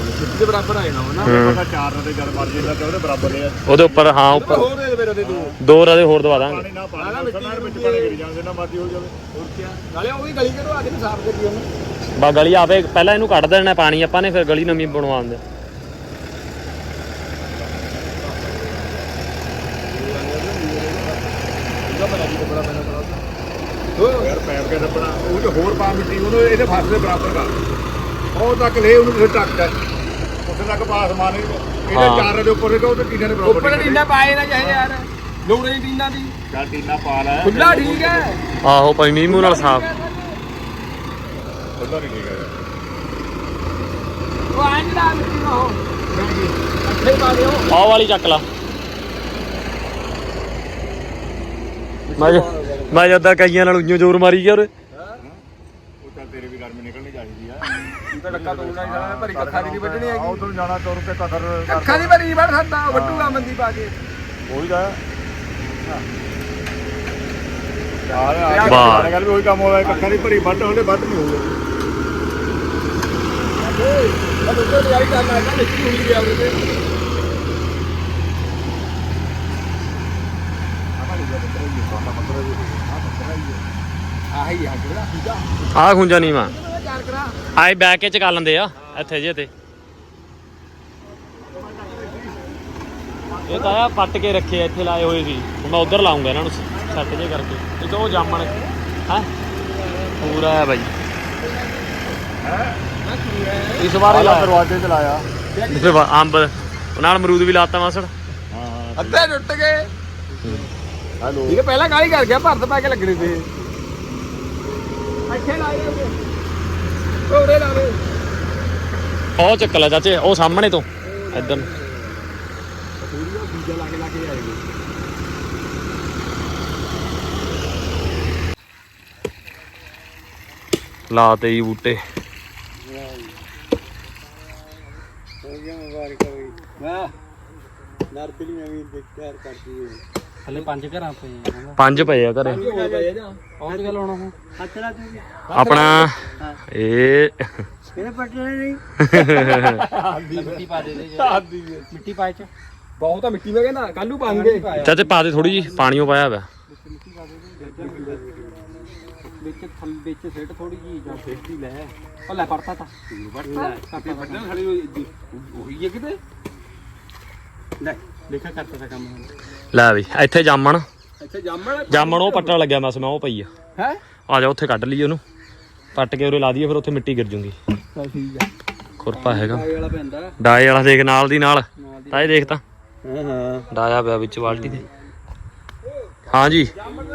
ਮਿੱਟੀ ਦੇ ਬਰਾਬਰ ਆਏ ਨਾ ਉਹ ਨਾ ਹੂੰ। ਪਤਾ ਚਾਰ ਨਾਲ ਤੇ ਜਦ ਮਰਜ਼ੀ ਦਾ ਤੇ ਉਹਦੇ ਬਰਾਬਰ ਹੀ ਆ ਉਹਦੇ ਉੱਪਰ ਹਾਂ ਉੱਪਰ। ਹੋਰ ਦੇ ਦੇ ਮੇਰੇ ਦੇ ਦੋ। ਦੋ ਰਾਦੇ ਹੋਰ ਦਵਾ ਦਾਂਗੇ। ਪਾਣੀ ਨਾ ਪਾਣੀ ਮਿੱਟੀ ਨਾਲ ਵਿੱਚ ਪਾਣੀ ਗਿਰ ਜਾਂਦੇ ਨਾ ਮਰਜ਼ੀ ਹੋ ਜਾਵੇ। ਹੋਰ ਕੀ ਨਾਲੇ ਉਹ ਵੀ ਗਲੀ ਕਿਹੜੋ ਆ ਕੇ ਨੀ ਸਾਫ਼ ਕਰੀ ਉਹਨੂੰ। ਬਾ ਗਲੀ ਆਵੇ ਪਹਿਲਾਂ ਇਹਨੂੰ ਕੱਢ ਦੇਣਾ ਪਾਣੀ ਆਪਾਂ ਨੇ ਫਿਰ ਗਲੀ ਨਵੀਂ ਬਣਵਾਉਂਦੇ ਉਹਦਾ ਬੜਾ ਜੀ ਬੜਾ ਪੈਣਾ ਬੜਾ ਯਾਰ ਪੈਪ ਕੇ ਦੱਬਣਾ ਉਹ ਤੇ ਹੋਰ ਪਾ ਮਿੱਟੀ ਉਹਨੂੰ ਇਹਦੇ ਫਸ ਦੇ ਬਰਾਬਰ ਕਰ। ਉਹ ਤੱਕ ਲੈ ਉਹਨੂੰ ਫਿਰ ਟੱਕ ਹੈ। ਉੱਥੇ ਤੱਕ ਪਾਸ ਮਾਨੇ ਇਹਦੇ। ਹਾਂ। ਚਾਰ ਦੇ ਉੱਪਰ ਉਹ ਤੇ ਟੀਨਾਂ ਦੇ ਬਰਾਬਰ ਉੱਪਰ ਟੀਨਾ ਪਾਏ ਨਾ ਚਾਹੇ ਯਾਰ। ਲੋੜੇ ਦੀ ਟੀਨਾ ਦੀ। ਚੱਲ ਟੀਨਾ ਪਾ ਲੈ। ਖੁੱਲਾ ਠੀਕ ਹੈ। ਆਹੋ ਭਾਈ ਮੀਂਹ ਮੂੰਹ ਨਾਲ ਸਾਫ਼। ਖੁੱਲਾ ਨਹੀਂ ਠੀਕ ਹੈ ਯਾਰ। ਉਹ ਆਂ ਜਿਹੜਾ ਮਿੱਟੀ ਨਾ ਹੋ ਪਾ ਦਿਓ ਆਹ ਵਾਲੀ ਚੱਕ ਲਾ। ਮੈਂ ਜ- ਮੈਂ ਜਦਾਂ ਕਈਆਂ ਨਾਲ ਉਈਓ ਜ਼ੋਰ ਮਾਰੀ ਗਿਆ ਉਰੇ ਉਹ ਚੱਲ ਤੇਰੇ ਵੀ ਗਰਮੀ ਨਿਕਲਣੀ ਚਾਹੀਦੀ ਆ ਇਹ ਤਾਂ ਡੱਕਾ ਤੋੜਨਾ ਹੀ ਸਾਲਾ ਭਰੀ ਕੱਖਾਂ ਦੀ ਨਹੀਂ ਵੱਢਣੀ ਹੈਗੀ। ਉਧਰ ਜਾਣਾ ਤੁਰ ਕੇ ਕਦਰ ਕੱਖਾਂ ਦੀ ਭਰੀ ਨਹੀਂ ਵੱਢ ਸਕਦਾ ਉਹ ਵੱਢੂਗਾ ਮੰਦੀ ਪਾ ਕੇ। ਉਹੀ ਦਾ ਯਾਰ ਆ ਵਾਹ। ਗੱਲ ਵੀ ਉਹੀ ਕੰਮ ਹੋਇਆ ਕੱਖਾਂ ਦੀ ਭਰੀ ਵੱਢ ਉਹਨੇ ਵੱਢ ਨਹੀਂ ਹੋਊਗਾ ਉਹ ਦੁੱਧ ਦੀ ਆਈ ਕਰਨਾ ਹੈ ਨਿੱਕੀ ਹੋਈ ਗਿਆ ਉਹਦੇ ਤੇ। ਆਹੀ ਆ ਜਿਹੜਾ ਠੀਕ ਆ ਆਹ ਖੁੰਜਾ ਨਹੀਂ ਮਾ ਕਰਾ। ਆਏ ਬੈਕ ਕੇ ਚਕਾ ਲੈਂਦੇ ਆ ਇੱਥੇ ਜੇ ਤੇ। ਇਹ ਤਾਂ ਆ ਪੱਟ ਕੇ ਰੱਖੇ ਆ, ਇੱਥੇ ਲਾਏ ਹੋਏ ਸੀ। ਹੁਣ ਮੈਂ ਉਧਰ ਲਾਉਂਗਾ ਇਹਨਾਂ ਨੂੰ ਸੈੱਟ ਜੇ ਕਰਕੇ। ਇੱਕ ਉਹ ਜਾਮਣ ਹੈ। ਪੂਰਾ ਹੈ ਬਾਈ। ਇਸ ਵਾਰ ਲਾਇਆ। ਦਰਵਾਜ਼ੇ ਤੇ ਲਾਇਆ। ਫਿਰ ਅੰਬ। ਨਾਲ ਅਮਰੂਦ ਵੀ ਲਾਤਾ ਮਾਸੜ ਹਾਂ। ਅੱਧੇ ਟੁੱਟ ਗਏ। ਹੈਲੋ। ਠੀਕ ਹੈ ਪਹਿਲਾਂ ਗਾਲੀ ਕਰ ਗਿਆ ਭਰਤ ਪਾ ਕੇ ਲੱਗਣੇ ਤੇ। ਇੱਥੇ ਲਾਏ ਉਹਦੇ ਕੋੜੇ ਲਾਵੇ ਉਹ ਚੱਕ ਲੈ ਚਾਚੇ ਉਹ ਸਾਹਮਣੇ ਤੋਂ। ਇੱਧਰ ਨੂੰ। ਪੂਰੀ ਉਹ ਬੀਜਾ ਲਾ ਕੇ ਲਾ ਕੇ ਆਏਗੇ ਲਾ ਤੇ ਜੀ ਬੂਟੇ। ਹਲੇ ਪੰਜ ਘਰਾਂ ਪਏ ਆ ਪੰਜ ਪਏ ਆ ਘਰੇ। ਹੋ ਜਾਂ ਪਹੁੰਚ ਗਿਆ ਲਾਉਣਾ ਤੂੰ ਆਪਣਾ ਇਹ ਕਿਹੜੇ ਪੱਟੇ ਨਹੀਂ। ਮਿੱਟੀ ਪਾ ਦੇ ਦੇ ਜੇ। ਮਿੱਟੀ ਪਾਏ ਚ। ਬਹੁਤ ਆ ਮਿੱਟੀ ਮੈਂ ਕਹਿੰਦਾ ਕੱਲੂ ਪਾਉਂਗੇ ਚਾਚੇ ਪਾ ਦੇ ਥੋੜੀ ਜੀ ਪਾਣੀ ਉਹ ਪਾਇਆ ਹੋਇਆ। ਵਿੱਚ ਥੱਲ ਵਿੱਚ ਸਿੱਟ ਥੋੜੀ ਜੀ ਜਾਂ ਫੇਟੀ ਲੈ। ਉਹ ਲੈ ਪੜਤਾ ਤਾ। ਵੱਟਾ ਕਾਪੀ ਵੱਟਣ ਖੜੀ ਉਹੀ ਹੈ ਕਿਤੇ? ਲੈ ਲਿਖਾ ਕਰਤਾ ਤਾ ਕੰਮ ਹੁਣ। ਲੈ ਵੀ ਇੱਥੇ ਜਾਮਣ। ਇੱਥੇ ਜਾਮਣ ਜਾਮਣ ਉਹ ਪੱਟਣ ਲੱਗਿਆ ਬਸ ਮੈਂ ਉਹ ਪਈ ਆ। ਹੈ? ਆ ਜਾ ਉੱਥੇ ਕੱਢ ਲਈ ਉਹਨੂੰ। ਪੱਟ ਕੇ ਉਰੇ ਲਾ ਦਈਏ ਫਿਰ ਉੱਥੇ ਮਿੱਟੀ ਗਿਰ ਜੂਗੀ। ਚੱਲ ਠੀਕ ਆ। ਖੁਰਪਾ ਹੈਗਾ। ਆਏ ਵਾਲਾ ਪੈਂਦਾ ਡਾਏ ਵਾਲਾ ਦੇਖ ਨਾਲ ਦੀ ਨਾਲ। ਤਾਂ ਇਹ ਦੇਖ ਤਾਂ। ਹਾਂ ਹਾਂ। ਡਾਇਆ ਪਿਆ ਵਿੱਚ ਬਾਲਟੀ ਦੇ ਹਾਂ ਜੀ।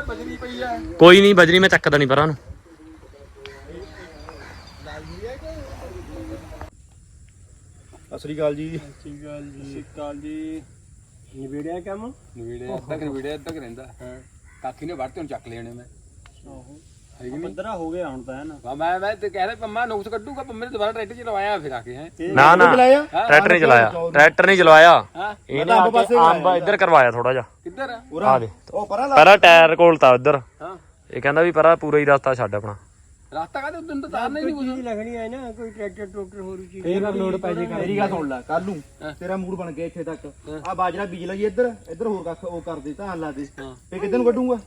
ਬਜਰੀ ਪਈ ਆ ਕੋਈ ਨਹੀਂ ਬਜਰੀ ਮੈਂ ਚੱਕਦਾ ਨਹੀਂ ਪਰਾਂ ਨੂੰ। ਸਤਿ ਸ੍ਰੀ ਅਕਾਲ ਜੀ। ਠੀਕ ਆ ਜੀ। ਸਿਕਾਲ ਜੀ। ਨਿਬੇੜਿਆ ਕੰਮ? ਨਿਬੇੜਿਆ ਅੱਧਾ ਕਿ ਨਿਬੇੜਿਆ ਅੱਧਾ ਕਿ ਰਹਿੰਦਾ। ਹਾਂ। ਕਾਕੀ ਨੇ ਵੜਤੇ ਹੁਣ ਚੱਕ ਲੈਣੇ ਮੈਂ। ਆਹੋ। ਹੈ ਕਿ ਨਹੀਂ? ਪੰਦਰਾ ਹੋ ਗਿਆ ਹੁਣ ਤਾਂ ਹੈ ਨਾ। ਮੈਂ ਮੈਂ ਤੇ ਕਹਿ ਰਿਹਾ ਪੰਮਾ ਨੁਕਸ ਕੱਢੂਗਾ ਪੰਮੇ ਨੇ ਦੁਬਾਰਾ ਟਰੈਕਟਰ ਚ ਲਵਾਇਆ ਫਿਰ ਆ ਕੇ ਹੈ। ਨਾ ਨਾ ਚਲਾਇਆ ਟਰੈਕਟਰ ਨਹੀਂ ਚਲਾਇਆ ਟਰੈਕਟਰ ਨਹੀਂ ਚਲਵਾਇਆ ਹਾਂ। ਇਹਨੇ ਆ ਕੇ ਅੰਬ ਇੱਧਰ ਕਰਵਾਇਆ ਥੋੜਾ ਜਿਹਾ। ਕਿੱਧਰ ਆ? ਆ ਦੇ ਉਹ ਪਰਾਂ ਲਾ। ਪਹਿਲਾਂ ਟਾਇਰ ਕੋਲ ਤਾਂ ਉੱਧਰ। ਹਾਂ। ਇਹ ਕਹਿੰਦਾ ਵੀ ਪਰਾਂ ਪੂਰਾ ਹੀ ਰਸਤਾ ਛੱਡ ਆਪਣਾ। ਰਾਸਤਾ ਕਾਹਦੇ ਉਦੋਂ ਤਾਂ ਤਾਰਨਾ ਹੀ ਨਹੀਂ ਕੁਝ ਲੱਗਣੀ ਹੈ ਨਾ ਕੋਈ ਟਰੈਕਟਰ ਟਰੈਕਟਰ ਹੋਰ ਚੀਜ਼। ਫੇਰ ਲੋਡ ਪੈ ਜੇ ਮੇਰੀ ਗੱਲ ਸੁਣ ਲੈ ਕੱਲ ਨੂੰ ਤੇਰਾ ਮੂਡ ਬਣ ਗਿਆ ਇੱਥੇ ਤੱਕ। ਆ ਬਾਜਰਾ ਬੀਜ ਲਈ ਇੱਧਰ ਇੱਧਰ ਹੋਰ ਕੱਖ ਉਹ ਕਰ ਦੇ ਧਾਨ ਲਾ ਦੇ। ਫੇ ਕਿੱਧਰ ਨੂੰ ਕੱਢੂਗਾ?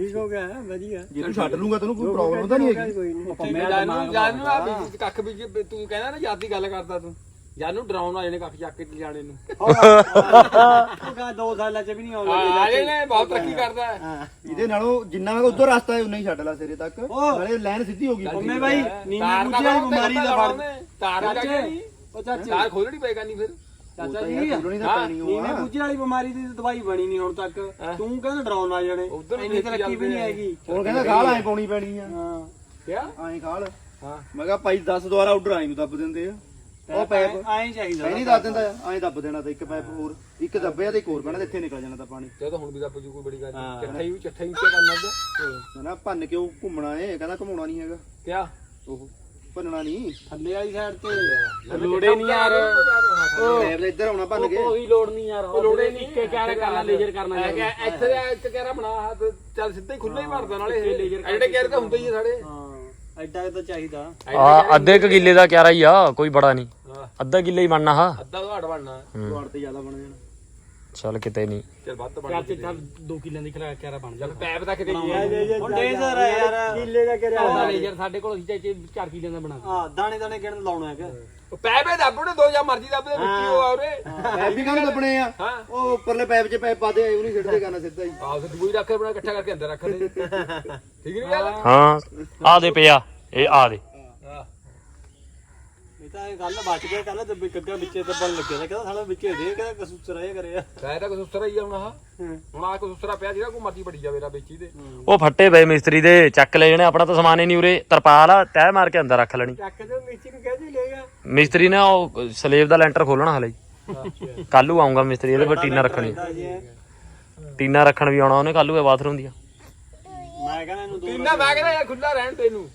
ਠੀਕ ਹੋ ਗਿਆ ਵਧੀਆ। ਜੇ ਤੂੰ ਛੱਡ ਲੂੰਗਾ ਤੈਨੂੰ ਕੋਈ ਪ੍ਰੋਬਲਮ ਤਾਂ ਨਹੀਂ ਹੈਗੀ। ਕੋਈ ਨਹੀਂ। ਜਾਨੂੰ ਜਾਨੂੰ ਆ ਵੀ ਕੱਖ ਵੀ ਜੇ ਤੂੰ ਕਹਿੰਦਾ ਨਾ ਜਾਤੀ ਗੱਲ ਕਰਦਾ ਤੂੰ। ਜਾਨੂੰ ਡਰਾਉਣ ਆ ਜਾਣੇ ਕੱਖ ਚੱਕ ਕੇ ਲਿਜਾਣੇ ਨੂੰ। ਕਾ ਦੋ ਸਾਲਾਂ ਚ ਵੀ ਨਹੀਂ ਆਉਂਦਾ ਆ ਜਾਣੇ ਬਹੁਤ ਤਰੱਕੀ ਕਰਦਾ। ਹੈ ਇਹਦੇ ਨਾਲੋਂ ਜਿੰਨਾ ਮੈਂ ਉਧਰ ਰਸਤਾ ਹੈ ਉਨਾ ਹੀ ਛੱਡ ਲਾ ਸਿਰੇ ਤੱਕ। ਨਾਲੇ ਲਾਈਨ ਸਿੱਧੀ ਹੋ ਗਈ ਪੰਮੇ ਬਾਈ ਨੀਵੇਂ ਤਾਰ ਬਿਮਾਰੀ ਦਾ ਫੜ। ਤਾਰ ਲੱਗ ਨਹੀਂ ਉਹ ਚਾਚੇ। ਤਾਰ ਖੋਲਣੀ ਪਏਗਾ ਨਹੀਂ ਫਿਰ? ਚਾਚਾ ਜੀ। ਤਾਂ ਪੈਣੀ ਉਹ ਨੀਵੇਂ ਆ। ਵਾਲੀ ਬਿਮਾਰੀ ਦੀ ਦਵਾਈ ਬਣੀ ਨਹੀਂ ਹੁਣ ਤੱਕ। ਤੂੰ ਕਹਿੰਦਾ ਡਰਾਉਣ ਆ ਜਾਣੇ। ਉੱਧਰ ਨੂੰ ਇੰਨੀ ਦੇਖੀ ਤਰੱਕੀ ਵੀ ਨਹੀਂ ਆ। ਹੈਗੀ। ਹੁਣ ਕਹਿੰਦਾ ਖਾਲ ਐ ਪਾਉਣੀ ਪੈਣੀ ਆ। ਹਾਂ। ਕਿਆ? ਐਂ ਖਾਲ ਹਾਂ। ਮੈਂ ਕਿਹਾ ਭਾਈ 10 ਦੁਆਰਾ ਆਰਡਰ ਆਈ ਨੂੰ ਦੱਬ ਦਿੰਦੇ ਆ। ਉਹ ਪੈਪ। ਐਂ ਚਾਹੀਦਾ ਐ ਨਹੀਂ ਦੱਬ ਦਿੰਦਾ ਐਂ ਦੱਬ ਦੇਣਾ ਤਾਂ ਇੱਕ ਪੈਪ ਹੋਰ। ਇੱਕ ਦੱਬਿਆ ਤੇ ਇੱਕ ਹੋਰ ਪੈਣਾ ਤੇ ਇੱਥੇ ਨਿਕਲ ਜਾਣਾ ਤਾਂ ਪਾਣੀ। ਤੇ ਤਾਂ ਹੁਣ ਵੀ ਦਾ ਪਜੂ ਕੋਈ ਬੜੀ ਗੱਲ ਨਹੀਂ ਚੱਠਾ ਹੀ ਚੱਠਾ ਹੀ ਉੱਚਾ ਕਰਨਾ ਉਹਦਾ ਮੈਂ ਨਾ ਭੰਨ ਕੇ ਉਹ ਘੁੰਮਣਾ ਏ ਕਹਿੰਦਾ ਘੁਮਾਉਣਾ ਨਹੀਂ ਹੈਗਾ। ਕਿਆ? ਉਹ ਭੰਨਣਾ ਨਹੀਂ ਥੱਲੇ ਵਾਲੀ ਸਾਈਡ ਤੇ। ਲੋੜੇ ਨਹੀਂ ਯਾਰ। ਪੈਪ ਇੱਧਰ ਆਉਣਾ ਭੰਨ ਕੇ। ਕੋਈ ਲੋੜ ਨਹੀਂ ਯਾਰ ਲੋੜੇ ਨਹੀਂ ਇੱਕੇ ਕਿਆ ਕਰਨਾ ਲੇਜ਼ਰ ਕਰਨਾ ਇੱਥੇ ਦਾ ਇੱਕ ਕਹਿਰਾ ਬਣਾ ਹੱਥ ਚੱਲ ਸਿੱਧਾ ਹੀ ਖੁੱਲਾ ਹੀ ਮਾਰਦਾ ਨਾਲੇ। ਇਹ ਜਿਹੜੇ ਕਹਿਰੇ ਤਾਂ ਹੁੰਦੇ ਹੀ ਆ ਸਾਡੇ ਹਾਂ ਐਡਾ ਕੁ ਤਾਂ ਚਾਹੀਦਾ। ਆ ਅੱਧੇ ਕ ਕਿੱਲੇ ਦਾ ਕਿਆਰਾ ਹੀ ਆ ਕੋਈ ਬੜਾ ਨਹੀਂ ਹਾਂ। ਅੱਧਾ ਕਿੱਲੇ ਹੀ ਬਣਨਾ ਹਾ। ਅੱਧਾ ਘਾੜ ਬਣਨਾ। ਦੁਆਰ ਤੇ ਜ਼ਿਆਦਾ ਬਣ ਜਾਣਾ। ਚੱਲ ਕਿਤੇ ਨਹੀਂ। ਚੱਲ ਵੱਧ ਬਣ ਚੱਲ 2 ਕਿੱਲਿਆਂ ਦੀ ਖਰਾ ਕਿਆਰਾ ਬਣ ਚੱਲ ਪੈਪ ਤੱਕ ਦੇ ਹੁਣ ਡੇਜ਼ਰ ਆ ਯਾਰ। ਕਿੱਲੇ ਦਾ ਕਿਹੜਾ ਲੇਜਰ ਸਾਡੇ ਕੋਲ ਅਸੀਂ ਚਾਚੇ 4 ਕਿਲਿਆਂ ਦਾ ਬਣਾ ਹਾਂ ਦਾਣੇ ਦਾਣੇ ਕਿਹਨ ਲਾਉਣਾ ਹੈਗਾ ਪੈਪ ਇਹ ਦੱਬ ਉਹਨੇ ਦੋ ਜਾਂ ਮਰਜ਼ੀ ਦੱਬ ਦੇ ਮਿੱਟੀ ਉਹ ਆ ਉਰੇ। ਪੈਪ ਵੀ ਕਾਹਨੂੰ ਦੱਬਣੇ ਆ? ਉਹ ਉੱਪਰਲੇ ਪੈਪ 'ਚ ਪੈਪ ਪਾ ਦੇ ਉਹ ਨਹੀਂ ਸਿੱਟਦੇ ਕਰਨਾ ਸਿੱਧਾ ਹੀ। ਆਹ ਫਿਰ ਦੂਈ ਰੱਖ ਕੇ ਬਣਾ ਇਕੱਠਾ ਕਰਕੇ ਅੰਦਰ ਰੱਖ ਦੇ। ਠੀਕ ਨਹੀਂ ਗੱਲ? ਹਾਂ ਆ ਦੇ ਪਿਆ ਇਹ ਆ ਦੇ। ਤਾਂ ਇਹ ਗੱਲ ਬਚ ਗਿਆ ਕੱਲ ਤੇ ਕੱਗਾ ਵਿੱਚੇ ਦੱਬਣ ਲੱਗਿਆ ਤਾਂ ਕਹਿੰਦਾ ਸਾਲਾ ਵਿੱਚੇ ਦੇ ਕਹਿੰਦਾ ਕਸੂਸਰਾ ਇਹ ਕਰਿਆ। ਕਾਇ ਤਾਂ ਕਸੂਸਰਾ ਹੀ ਆ ਹੁਣ ਆਹ। ਹੁਣ ਆ ਕਸੂਸਰਾ ਪਿਆ ਜਿਹੜਾ ਕੋਈ ਮਰਜ਼ੀ ਬੜੀ ਜਾਵੇ ਰਾ ਵੇਚੀ ਦੇ। ਉਹ ਫੱਟੇ ਪਏ ਮਿਸਤਰੀ ਦੇ ਚੱਕ ਲੈ ਜਣੇ ਆਪਣਾ ਤਾਂ ਸਮਾਨ ਹੀ ਨਹੀਂ ਉਰੇ। ਤਰਪਾਲ ਆ ਤਹਿ ਮਾਰ ਕੇ ਅੰਦਰ ਰੱਖ ਲੈਣੀ। ਚੱਕ ਦੇ ਮਿਸਤਰੀ ਨੂੰ ਕਹਿ ਦੇ ਲੈਗਾ ਮਿਸਤਰੀ ਨੇ ਉਹ ਸਲੇਬ ਦਾ ਲੈਂਟਰ ਖੋਲਣਾ ਹਲੇ। ਕੱਲੂ ਆਉਂਗਾ ਮਿਸਤਰੀ ਇਹਦੇ ਪਰ ਟੀਨਾ ਰੱਖਣੀ। ਟੀਨਾ ਰੱਖਣ ਵੀ ਆਉਣਾ ਉਹਨੇ ਕੱਲੂ ਇਹ ਬਾਥਰੂਮ ਦੀਆਂ। ਮੈਂ ਕਹਿੰਦਾ ਇਹਨੂੰ ਦੋ ਇੰਨਾ ਮੈਂ ਕਹਿੰਦਾ ਯਾਰ ਖੁੱਲਾ ਰਹਿਣ ਇਹਨੂੰ।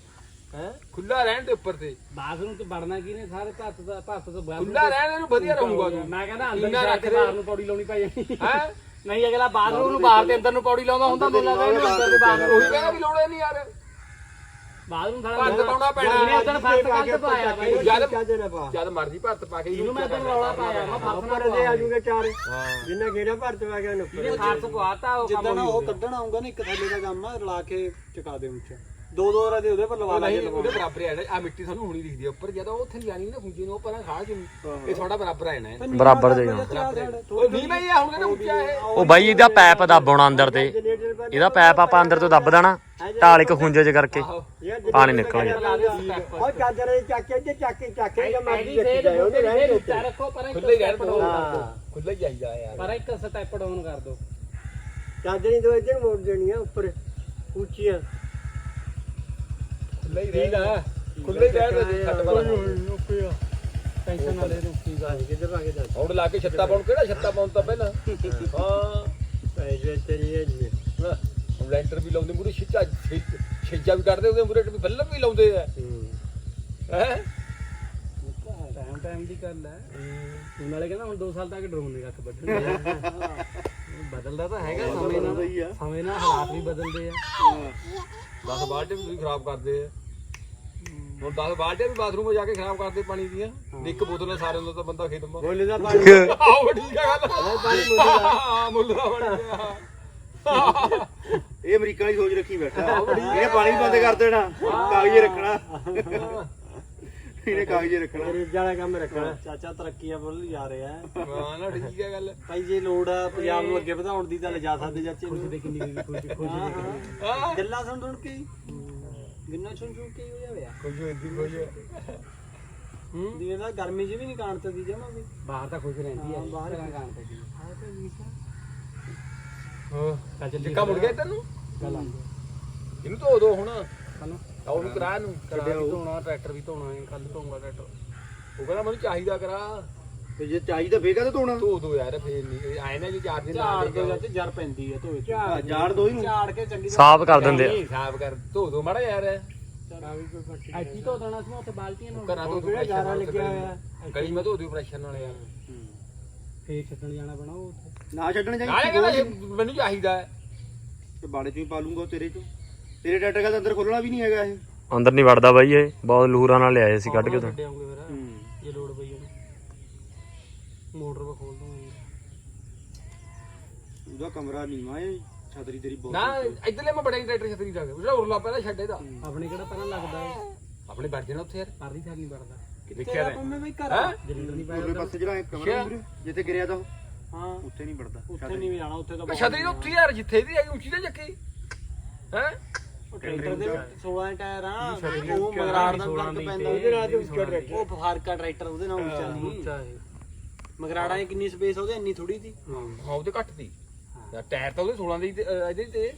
ਹੈ? ਖੁੱਲਾ ਰਹਿਣ ਤੇ ਉੱਪਰ ਤੇ। ਬਾਥਰੂਮ ਚ ਵੜਨਾ ਕੀ ਨੇ? ਸਾਰੇ ਭੱਤ ਦਾ ਭੱਤ ਤੋਂ ਬਾਹਰ ਖੁੱਲਾ ਰਹਿਣ ਇਹਨੂੰ ਵਧੀਆ ਰਹੂਗਾ ਤੂੰ। ਮੈਂ ਕਹਿੰਦਾ ਅੰਦਰ ਜਾ ਰੱਖ ਕੇ ਦੇ। ਬਾਹਰ ਨੂੰ ਪੌੜੀ ਲਾਉਣੀ ਪੈ ਜਾਣੀ। ਹੈ? ਨਹੀਂ ਅਗਲਾ ਬਾਥਰੂਮ ਨੂੰ ਬਾਹਰ ਤੇ ਅੰਦਰ ਨੂੰ ਪੌੜੀ ਲਾਉਂਦਾ ਹੁੰਦਾ ਮੈਨੂੰ ਲੱਗਦਾ ਇਹਨੂੰ ਅੰਦਰ ਦੇ ਬਾਹਰ ਉਹੀ ਕਹਿੰਦਾ ਵੀ ਲੋੜੇ ਨਹੀਂ ਯਾਰ। ਬਾਥਰੂਮ ਸਾਡਾ ਭਰਤ ਪਾਉਣਾ ਪੈਣਾ। ਇਹਨੇ ਉਦੋਂ ਫ਼ਰਕ ਕੱਢ ਪਾਇਆ ਬਾਈ? ਜਦ ਜਦ ਮਰਜ਼ੀ ਭਰਤ ਪਾ ਕੇ ਇਹਨੂੰ ਮੈਂ ਤੈਨੂੰ ਰੌਲਾ ਪਾਇਆ ਮੈਂ ਫ਼ਰਕ ਉੱਪਰ ਦੇ ਆ ਜੂਗੇ ਚਾਰ। ਜਿੰਨਾ ਗੇੜਾ ਭਰ ਚਵਾ ਗਿਆ ਉੱਪਰ ਇਹਨੇ ਫ਼ਰਕ ਪਵਾਤਾ ਉਹ ਜਿੱਦਾਂ ਨਾ ਉਹ ਕੱਢਣ ਆਉਂਗਾ ਨਾ ਇੱਕ ਥੱਲੇ ਦਾ ਕੰਮ ਆ ਰਲਾ ਕੇ ਚਕਾ ਦੇ ਉੱਚ। ਦੋ ਦੋ ਰਾਂ ਦੇ ਉਹਦੇ ਪਰ ਲਵਾ ਨਹੀਂ ਲਾਂਗੇ ਉਹਦੇ ਬਰਾਬਰ ਹੈ ਆ ਮਿੱਟੀ ਸਾਨੂੰ ਹੁਣੀ ਦਿਖਦੀ ਹੈ ਉੱਪਰ। ਜਦੋਂ ਉੱਥੇ ਲਿਆਣੀ ਨਾ ਖੁੰਜੀ ਨੂੰ ਉਹ ਪਰਾਂ ਖਾ ਜੂ ਇਹ ਥੋੜਾ ਬਰਾਬਰ ਹੈ ਨਾ ਇਹ। ਬਰਾਬਰ ਦੇ ਜਾਣਾ। ਉਹ ਨਹੀਂ ਬਈ ਹੁਣ ਕਹਿੰਦਾ ਉੱਚਾ ਹੈ ਉਹ ਬਾਈ ਇਹਦਾ ਪੈਪ ਦੱਬਣਾ ਅੰਦਰ ਤੇ। ਇਹਦਾ ਪੈਪ ਆਪਾਂ ਅੰਦਰ ਤੋਂ ਦੱਬ ਦੇਣਾ ਢਾਲ ਇੱਕ ਖੁੰਝੇ ਚ ਕਰਕੇ। ਪਾਣੀ ਨਿਕਲ ਗਿਆ। ਉਹ ਚਾਦਰ ਚੱਕ ਕੇ ਚੱਕ ਚੱਕ ਕੇ ਐਡੀ ਫੇਰ ਫੇਰ ਉੱਚਾ ਰੱਖੋ ਪਰ ਇੱਕ ਹੀ ਰਹਿਣ ਕਰ ਦਿਓ। ਖੁੱਲਾ ਹੀ। ਚਾਹੀਦਾ ਯਾਰ। ਪਰ ਇੱਕ ਸਟੈਪ ਡਾਊਨ ਕਰ ਦੋ ਚਾਦਰੀ ਤੋਂ ਇੱਧਰ ਮੋੜ ਦੇਣੀ ਆ ਉੱਪਰ। ਉੱਚੀਆਂ। ਖੁੱਲਾ ਹੀ ਰਹਿ ਖੁੱਲਾ ਹੀ ਰਹਿਣ ਦੇ ਛੱਟ ਵਾਲਾ। ਟੈਨਸ਼ਨ ਨਾ ਲੈ ਤੂੰ ਕੀ ਗੱਲ ਕਿੱਧਰ ਆ ਕੇ ਦੱਸ ਹੁਣ ਲਾ ਕੇ ਛੱਤਾ ਪਾਉਣ ਕਿਹੜਾ ਛੱਤਾ ਪਾਉਣ ਤਾਂ ਪਹਿਲਾਂ? ਹਾਂ। ਪੈਸੇ ਤੇਰੀ ਹੈ ਜੀ। ਹੁਣ ਲੈਂਟਰ ਵੀ ਲਾਉਂਦੇ ਮੂਰੇ ਛਿੱਚਾ ਛਿੱਚਾ ਵੀ ਕੱਢਦੇ ਉਹਦੇ ਮੂਰੇ ਵੀ ਬੱਲਬ ਵੀ ਲਾਉਂਦੇ ਆ। ਹੈ। ਟਾਈਮ ਟਾਈਮ ਦੀ ਗੱਲ ਹੈ। ਹੁਣ ਨਾਲੇ ਕਹਿੰਦਾ ਹੁਣ 2 ਸਾਲ ਤੱਕ ਡਰੋਨ ਨਹੀਂ ਰੱਖ ਬੱਟਣ ਬਦਲਦਾ ਤਾਂ ਹੈਗਾ ਸਮੇਂ ਨਾਲ ਸਮੇਂ ਨਾਲ ਹਾਲਾਤ ਵੀ ਬਦਲਦੇ ਆ। 10 ਬਾਲਟੇ ਵੀ ਤੁਸੀਂ ਖਰਾਬ ਕਰਦੇ ਆ। ਹੁਣ 10 ਬਾਲਟੇ ਵੀ ਬਾਥਰੂਮ ਜਾ ਕੇ ਖਰਾਬ ਕਰਦੇ ਪਾਣੀ ਦੀਆਂ। ਇੱਕ ਬੋਤਲ ਨਾਲ ਸਾਰੇ ਹੁੰਦਾ ਤਾਂ ਬੰਦਾ ਖੇਤ ਮਾ ਬੋਲੇ ਦਾ ਪਾਣੀ। ਆਹ ਠੀਕ ਆ ਗੱਲ। ਹਾਂ ਮੁੱਲ ਦਾ। ਬਣ ਗਿਆ ਇਹ ਅਮਰੀਕਾ ਦੀ ਸੋਚ ਰੱਖੀ ਬੈਠਾ। ਇਹਨੇ ਪਾਣੀ ਬੰਦ ਕਰ ਦੇਣਾ। ਕਾਗਜ਼ ਰੱਖਣਾ। ਇਹਨੇ ਕਾਗਜ਼ੇ ਰੱਖਣਾ। ਰੇਜ ਵਾਲਾ ਕੰਮ ਰੱਖਣਾ। ਚਾਚਾ ਤਰੱਕੀਆਂ ਵੱਲ ਜਾ ਰਿਹਾ ਹੈ। ਹਾਂ ਨਾ ਠੀਕ ਹੈ ਗੱਲ। ਭਾਈ ਜੇ ਲੋੜ ਆ ਪੰਜਾਬ ਨੂੰ ਅੱਗੇ ਵਧਾਉਣ ਦੀ ਤਾਂ ਲਿਜਾ ਸਕਦੇ ਚਾਚੇ ਨੂੰ। ਖੁਸ਼ ਕਿੰਨੀ ਖੁਸ਼ ਖੁਸ਼ ਗੱਲਾਂ ਸੁਣ ਸੁਣ ਕੇ ਹੀ। ਗਿੰਨਾ ਸੁਣ ਸੁਣ ਕੇ ਹੀ ਹੋ ਜਾਵੇ ਕੁਝ ਇੱਦੀ ਕੁਝ ਹੂੰ। ਦੀ ਇਹਦਾ ਗਰਮੀ 'ਚ ਵੀ ਨਹੀਂ ਕਾਣਤ ਦੀ ਜਮਾ ਵੀ। ਬਾਹਰ ਤਾਂ ਖੁਸ਼ ਰਹਿੰਦੀ ਹੈ ਬਾਹਰ ਕਾਣਤ ਦੀ ਹਾਂ ਚੱਲ ਚੱਲੀ ਟਿੱਕਾ ਮੁੜ ਗਿਆ ਤੈਨੂੰ? ਕੱਲ ਇਹਨੂੰ ਧੋ ਦੋ ਹੁਣ। ਕੱਲ ਆਹ ਉਹਨੂੰ ਕਰਾ ਨੂੰ ਕਰਾ ਵੀ ਧੋਣਾ ਟਰੈਕਟਰ ਵੀ ਧੋਣਾ ਹੈ ਕੱਲ ਧੋਊਗਾ ਟਰੈਕਟਰ। ਉਹ ਕਹਿੰਦਾ ਮੈਨੂੰ ਚਾਹੀਦਾ ਕਰਾ। ਤੇ ਜੇ ਚਾਹੀਦਾ ਫੇਰ ਕਾਹਦੇ ਧੋਣਾ? ਧੋ ਦੋ ਯਾਰ ਫੇਰ ਨਹੀਂ। ਆਏ ਨਾ ਜੀ ਚਾਰ ਦਿਨ ਝਾੜ ਦੋ ਜਾਂ ਤੇ ਜਰ ਪੈਂਦੀ ਹੈ ਧੋਏ ਆਹ, ਜਾੜ ਦੋ ਇਹਨੂੰ। ਝਾੜ ਕੇ ਚੰਗੀ ਸਾਫ਼ ਕਰ ਦਿੰਦੇ ਆ। ਨਹੀਂ ਸਾਫ਼ ਕਰ। ਧੋ ਦੋ ਮਾੜਾ ਯਾਰ। ਐਤੀ ਧੋ ਦੇਣਾ ਸੀ ਉੱਥੇ ਬਾਲਟੀਆਂ ਨਾਲ ਘਰਾਂ ਤੋਂ ਕਿਹੜਾ ਜਾਰਾ ਲੱਗਿਆ ਹੋਇਆ। ਗਲੀ ਮੈਂ ਧੋ ਦਿਓ ਪ੍ਰੈਸ਼ਰ ਨਾਲ ਯਾਰ। ਫੇਰ ਛੱਡਣ ਜਾਣਾ ਬਣਾ ਉਹ ਉੱਥੇ। ਨਾ ਛੱਡਣ ਨਾਲੇ ਇਹ ਮੈਨੂੰ ਚਾਹੀਦਾ ਹੈ। ਤੇ ਬਾੜੇ ਚੋਂ ਹੀ ਪਾ ਲੂੰਗਾ ਉਹ ਤੇਰੇ ਚੋਂ। ਤੇਰੇ ਟਰੈਕਟਰ ਦਾ ਅੰਦਰ ਖੋਲਣਾ ਵੀ ਨਹੀਂ ਹੈਗਾ ਇਹ। ਅੰਦਰ ਨਹੀਂ ਵੜਦਾ ਬਾਈ ਇਹ ਬਹੁਤ ਲੂਹਰਾਂ ਨਾਲ ਲਿਆਏ ਸੀ ਕੱਢ ਕੇ ਛੱਡੇ ਆਉਂਗੇ ਫਿਰ। ਜੇ ਲੋੜ ਪਈ ਉਹਨੂੰ। ਮੋਟਰ ਵਾ ਖੋਲ ਦੂੰਗਾ ਉਹਦਾ ਕਮਰਾ ਨੀਵਾ ਹੈ ਛਤਰੀ ਤੇਰੀ ਬਹੁਤ ਨਾ ਇਧਰਲੇ ਮੈਂ ਬੜੇ ਟਰੈਕਟਰ ਛਤਰੀ ਦਾ ਜਿਹੜਾ ਉਰਲਾ ਪਹਿਲਾਂ ਛੱਡੇ ਦਾ ਆਪਣੇ ਕਿਹੜਾ ਪਹਿਲਾਂ ਲੱਗਦਾ ਹੈ ਆਪਣੇ ਵੱਜ ਜਾਣਾ ਉੱਥੇ ਯਾਰ। ਪਰਦੀ ਥਾਰ ਨਹੀਂ ਵੜਦਾ। ਦੇਖਿਆ ਤੇਰਾ ਪੰਮੇ ਬਈ? ਘਰ। ਹੈਂ? ਜਲੀਲ ਨਹੀਂ ਉਹਦੇ ਪਾਇਆ ਪਾਸੇ ਜਿਹੜਾ ਕਮਰਾ ਮੂਰੇ ਜਿੱਥੇ ਗਿਰਿਆ ਤਾਂ ਉਹ, ਹਾਂ। ਉੱਥੇ ਨਹੀਂ ਵੜਦਾ ਉੱਥੇ ਨਹੀਂ ਜਾਣਾ ਉੱਥੇ ਤਾਂ ਛਤਰੀ ਤਾਂ ਉੱਥੇ ਯਾਰ ਜਿੱਥੇ ਦੀ ਹੈਗੀ ਉੱਚੀ ਤੇ ਚੱਕੀ। ਹੈ? ਟਰੈਕਟਰ ਦੇ 16 ਟਾਇਰ ਆ ਉਹ ਮਗਰਾੜ ਦਾ ਫ਼ਰਕ ਪੈਂਦਾ ਉਹਦੇ ਨਾਲ ਤੇ ਉੱਚਾ ਟਰੈਕਟਰ। ਉਹ ਫਾਰਕਾ ਟਰੈਕਟਰ ਉਹਦੇ ਨਾਲ ਉੱਚਾ ਨਹੀਂ। ਮਗਰਾੜਾਂ 'ਚ ਕਿੰਨੀ ਸਪੇਸ ਉਹਦੇ ਇੰਨੀ ਥੋੜੀ ਸੀ। ਹਾਂ ਉਹਦੇ ਘੱਟ ਦੀ ਯਾਰ ਟਾਇਰ ਤਾਂ ਉਹਦੇ 16 ਦੇ ਹੀ ਤੇ, ਅਹ, ਇਹਦੇ ਤੇ।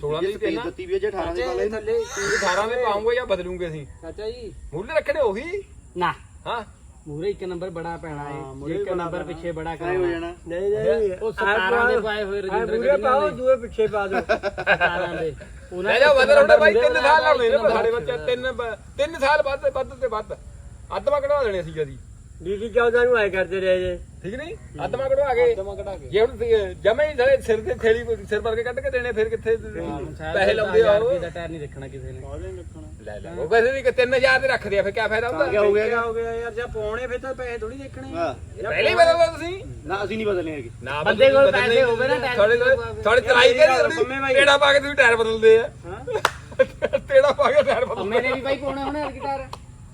16 ਦੇ ਤੇ ਦਿੱਤੀ ਵੀ ਹੈ ਜੇ 18 ਦੇ ਪਾ ਲੈ ਥੱਲੇ 18 ਦੇ ਪਾਉਂਗੇ ਜਾਂ ਬਦਲੂਗੇ ਅਸੀਂ? ਚਾਚਾ ਜੀ। ਮੁੱਲ ਰੱਖਣੇ ਉਹੀ? ਨਾ। ਹਾਂ। ਮੂਰੇ ਇੱਕ ਨੰਬਰ ਬੜਾ ਪੈਣਾ ਹੈ ਇੱਕ ਨੰਬਰ ਪਿੱਛੇ ਬੜਾ ਹੋ ਜਾਣਾ। ਨਹੀਂ ਨਹੀਂ ਉਹ 17 ਦੇ ਪਾਏ ਹੋਏ ਰਜਿੰਦਰ ਮੂਰੇ ਪਾਓ ਦੂਏ ਪਿੱਛੇ ਪਾ ਦਿਓ। 17 ਦੇ। ਲੈ ਜਾ ਬਦਲ ਉਹਨੇ ਬਾਈ 3 ਸਾਲ ਲਾਉਣੇ ਨੇ ਸਾਡੇ ਬੱਚੇ। 3 3 ਸਾਲ ਵੱਧ ਵੱਧ ਤੇ ਵੱਧ। ਅੱਧਵਾ ਕਢਵਾ ਦੇਣੇ ਸੀ ਜਦੀ। ਡੀਡੀ 14 ਨੂੰ ਆਏ ਕਰਦੇ ਰਹੇ ਜੇ? ਠੀਕ ਨਹੀਂ? ਅੱਧਵਾ ਕਢਵਾ ਕੇ। ਜਮਾ ਕਢਾ ਕੇ। ਜੇ ਹੁਣ ਜਮੇ ਹੀ ਸਾਰੇ ਸਿਰ ਤੇ ਥੇਲੀ ਸਿਰ ਭਰ ਕੇ ਕੱਢ ਕੇ ਦੇਣੇ ਫਿਰ ਕਿੱਥੇ ਪੈਸੇ ਲਾਉਂਦੇ ਆ ਉਹ ਦਾ ਟਾਇਰ ਨਹੀਂ ਰੱਖਣਾ ਕਿਸੇ ਨੇ। ਲੈ ਲੈ ਉਹ ਵੈਸੇ ਵੀ 3000 ਦੇ ਰੱਖਦੇ ਆ ਫਿਰ ਕੀ ਫਾਇਦਾ ਹੁੰਦਾ? ਹੋ ਗਿਆ ਹੋ ਗਿਆ ਯਾਰ ਜੇ ਪਾਉਣੇ ਫਿਰ ਤਾਂ ਪੈਸੇ ਥੋੜੀ ਦੇਖਣੇ। ਪਹਿਲੇ ਹੀ ਬਦਲ ਲਓ ਤੁਸੀਂ। ਨਾ ਅਸੀਂ ਨਹੀਂ ਬਦਲਨੇ ਹੈਗੇ। ਨਾ ਬੰਦੇ ਕੋਲ ਪੈਸੇ ਹੋਵੇ ਨਾ ਟਾਇਰ ਥੋੜੇ ਥੋੜੇ ਚਲਾਈ ਕੇ ਕਿਹੜਾ ਪਾ ਕੇ ਤੁਸੀਂ ਟਾਇਰ ਬਦਲਦੇ ਆ। ਤੇੜਾ ਪਾ ਕੇ ਟਾਇਰ ਬਦਲ। ਅੰਮੇ ਨੇ ਵੀ ਬਾਈ ਪਾਉਣੇ ਹੁਣ ਗਿਟਾਰ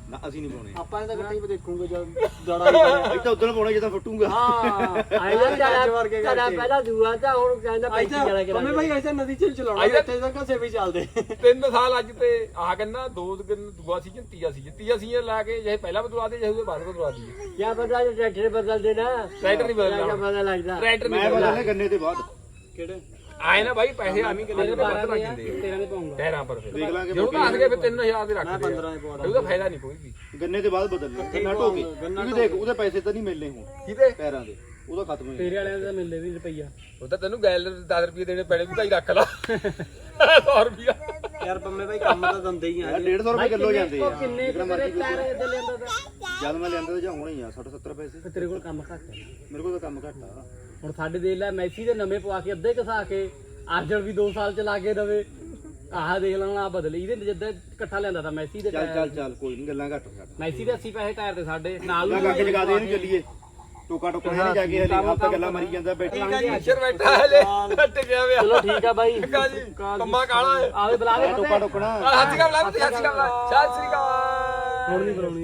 ਨਾ ਅਸੀਂ ਨਹੀਂ ਪਾਉਣੇ। ਆਪਾਂ ਨੇ ਤਾਂ ਗੱਡੀ 'ਤੇ ਦੇਖੂਗੇ ਜਦ ਜੜਾ ਹੀ। ਇੱਥੇ ਉਦੋਂ ਪਾਉਣਾ ਜਦੋਂ ਫਟੂਗਾ। ਹਾਂ। ਆਇਆ ਜੜਾ ਵਰਗੇ ਕਰਕੇ। ਪਹਿਲਾਂ ਦੂਆ ਤਾਂ ਹੁਣ ਕਹਿੰਦਾ ਪੈਂਤੀ ਵਾਲਾ ਕਰਾ ਕੰਮੇ ਭਾਈ ਐਸਾ ਨਦੀ 'ਚ ਚਲਾਉਣਾ ਆਈਦਾ- ਇੱਥੇ ਤਾਂ ਘਸੇ ਵੀ ਚੱਲਦੇ। ਤਿੰਨ ਸਾਲ ਅੱਜ ਤੇ ਆਹ ਕਹਿੰਦਾ ਦੋ ਦਿਨ ਦੂਆ ਸੀਜ਼ਨ ਤੀਆ ਸੀਜ਼ਨ। ਤੀਆ ਸੀਜ਼ਨ ਲਾ ਕੇ ਜੇ ਪਹਿਲਾਂ ਬਦਲਵਾ ਦੇ ਜੇ ਉਹਦੇ ਬਾਅਦ ਬਦਲਵਾ ਦਈਏ। ਕਿਆ ਪਤਾ ਜੇ ਟਰੈਕਟਰ ਬਦਲ ਦੇਣਾ। ਟਰੈਕਟਰ ਨਹੀਂ ਲੱਗਦਾ। ਟਰੈਕਟਰ ਮੈਂ ਨਹੀਂ ਬਦਲਣਾ। ਬਦਲਨੇ ਗੰਨੇ ਦੇ ਬਾਅਦ। ਕਿਹੜੇ? ਆਏ ਨਾ ਬਾਈ ਪੈਸੇ ਆਮੀ ਕਿੰਨੇ ਦੇ ਵੱਧ 12 ਲੱਗ ਦੇ ਆ। ਜਾਂਦੇ ਤੇਰਾਂ ਦੇ ਪਾਉਂਗਾ। ਟਾਇਰਾਂ ਪਰ ਫਿਰ। ਦੇਖ ਲਾਂਗੇ ਜੇ ਉਹ ਗਏ ਫਿਰ 3000 ਦੇ ਰੱਖ ਮੈਂ ਦੇ 15 ਦੇ ਪਵਾ ਉਹਦਾ ਫਾਇਦਾ ਨਹੀਂ ਕੋਈ ਵੀ। ਗੰਨੇ ਦੇ ਬਾਅਦ ਬਦਲਨੇ ਗੰਨਾ ਢੋ ਕੇ ਕਿਉਂਕਿ ਦੇਖ ਉਹਦੇ ਪੈਸੇ ਤਾਂ ਨਹੀਂ ਮਿਲਨੇ ਹੁਣ। ਕਿਤੇ ਪੈਰਾਂ ਦੇ। ਉਹਦਾ ਖਤਮ ਹੋ ਤੇਰੇ ਵਾਲਿਆਂ ਦਾ ਮਿਲਦੇ ਵੀ ਰੁਪਈਆ। ਉਹ ਤਾਂ ਤੈਨੂੰ ਗੈਲ 10 ਰੁਪਏ ਦੇਣੇ ਪੈਣੇ ਤੂੰ ਤਾਂ ਹੀ ਰੱਖ ਲਾ। 100 ਰੁਪਿਆ ਯਾਰ ਪੰਮੇ ਭਾਈ ਕੰਮ ਤਾਂ ਦੰਦੇ ਹੀ ਆ। ਗਿਆ 150 ਰੁਪਏ ਕਿਲੋ ਜਾਂਦੇ ਆ। ਕਿੰਨੇ ਕੁ ਤੇਰੇ ਟਾਇਰ ਦੇ ਲੈਂਦਾ ਤਾਂ? ਜਦ ਮੈਂ ਲੈਂਦਾ ਤਾਂ ਜਾਂ ਹੋਣਾ ਹੀ ਆ 60 70 ਪੈਸੇ। ਤੇ ਤੇਰੇ ਕੋਲ ਕੰਮ ਘੱਟ ਹੈ ਮੇਰੇ ਕੋਲ ਤਾਂ ਕੰਮ ਘੱਟ ਆ। ਹੁਣ ਸਾਡੇ ਦੇ ਲੈ ਮੈਸੀ ਦੇ ਨਵੇਂ ਪਵਾ ਕੇ ਅੱਧੇ ਕਸਾ ਕੇ ਅਰਜਨ ਵੀ 2 ਸਾਲ ਚਲਾ ਕੇ ਦਵੇ। ਆਹ ਦੇਖ ਲੈਣਾ ਆ ਬਦਲੀ ਇਹਦੇ ਜਿੱਦਾਂ ਇਕੱਠਾ ਲੈਂਦਾ ਤਾਂ ਮੈਸੀ ਦੇ ਚੱਲ ਟਾਇਰ ਚੱਲ ਚੱਲ ਕੋਈ ਨਹੀਂ ਗੱਲਾਂ ਘੱਟ ਛੱਡ ਮੈਸੀ ਦੇ 80 ਪੈਸੇ ਟਾਇਰ ਦੇ ਸਾਡੇ ਨਾਲ ਨਾ ਗੱਗ ਜਗਾ ਦੇ ਇਹਨੂੰ ਚੱਲੀਏ। ਟੋਕਾ ਟੋਕਾ ਨਹੀਂ ਜਾ ਕੇ ਹਲੇ ਆਪਾਂ ਗੱਲਾਂ ਮਾਰੀ ਜਾਂਦਾ ਬੈਠੇ ਟੀਚਰ ਬੈਠਾ ਹਲੇ ਟਿਕਿਆ ਹੋਇਆ ਚਲੋ ਠੀਕ ਆ ਬਾਈ। ਕਾ ਜੀ ਕੰਮਾ ਕਾਲਾ ਹੈ। ਆਵੇ ਬੁਲਾਵੇ ਟੋਕਾ ਟੋਕਣਾ। ਹੱਥ ਕਾ ਬੁਲਾ ਹੱਥ ਕਾ ਬੁਲਾ। ਸਤਿ ਸ੍ਰੀ ਅਕਾਲ। ਹੁਣ ਨਹੀਂ ਬੁਲਾਉਣੀ।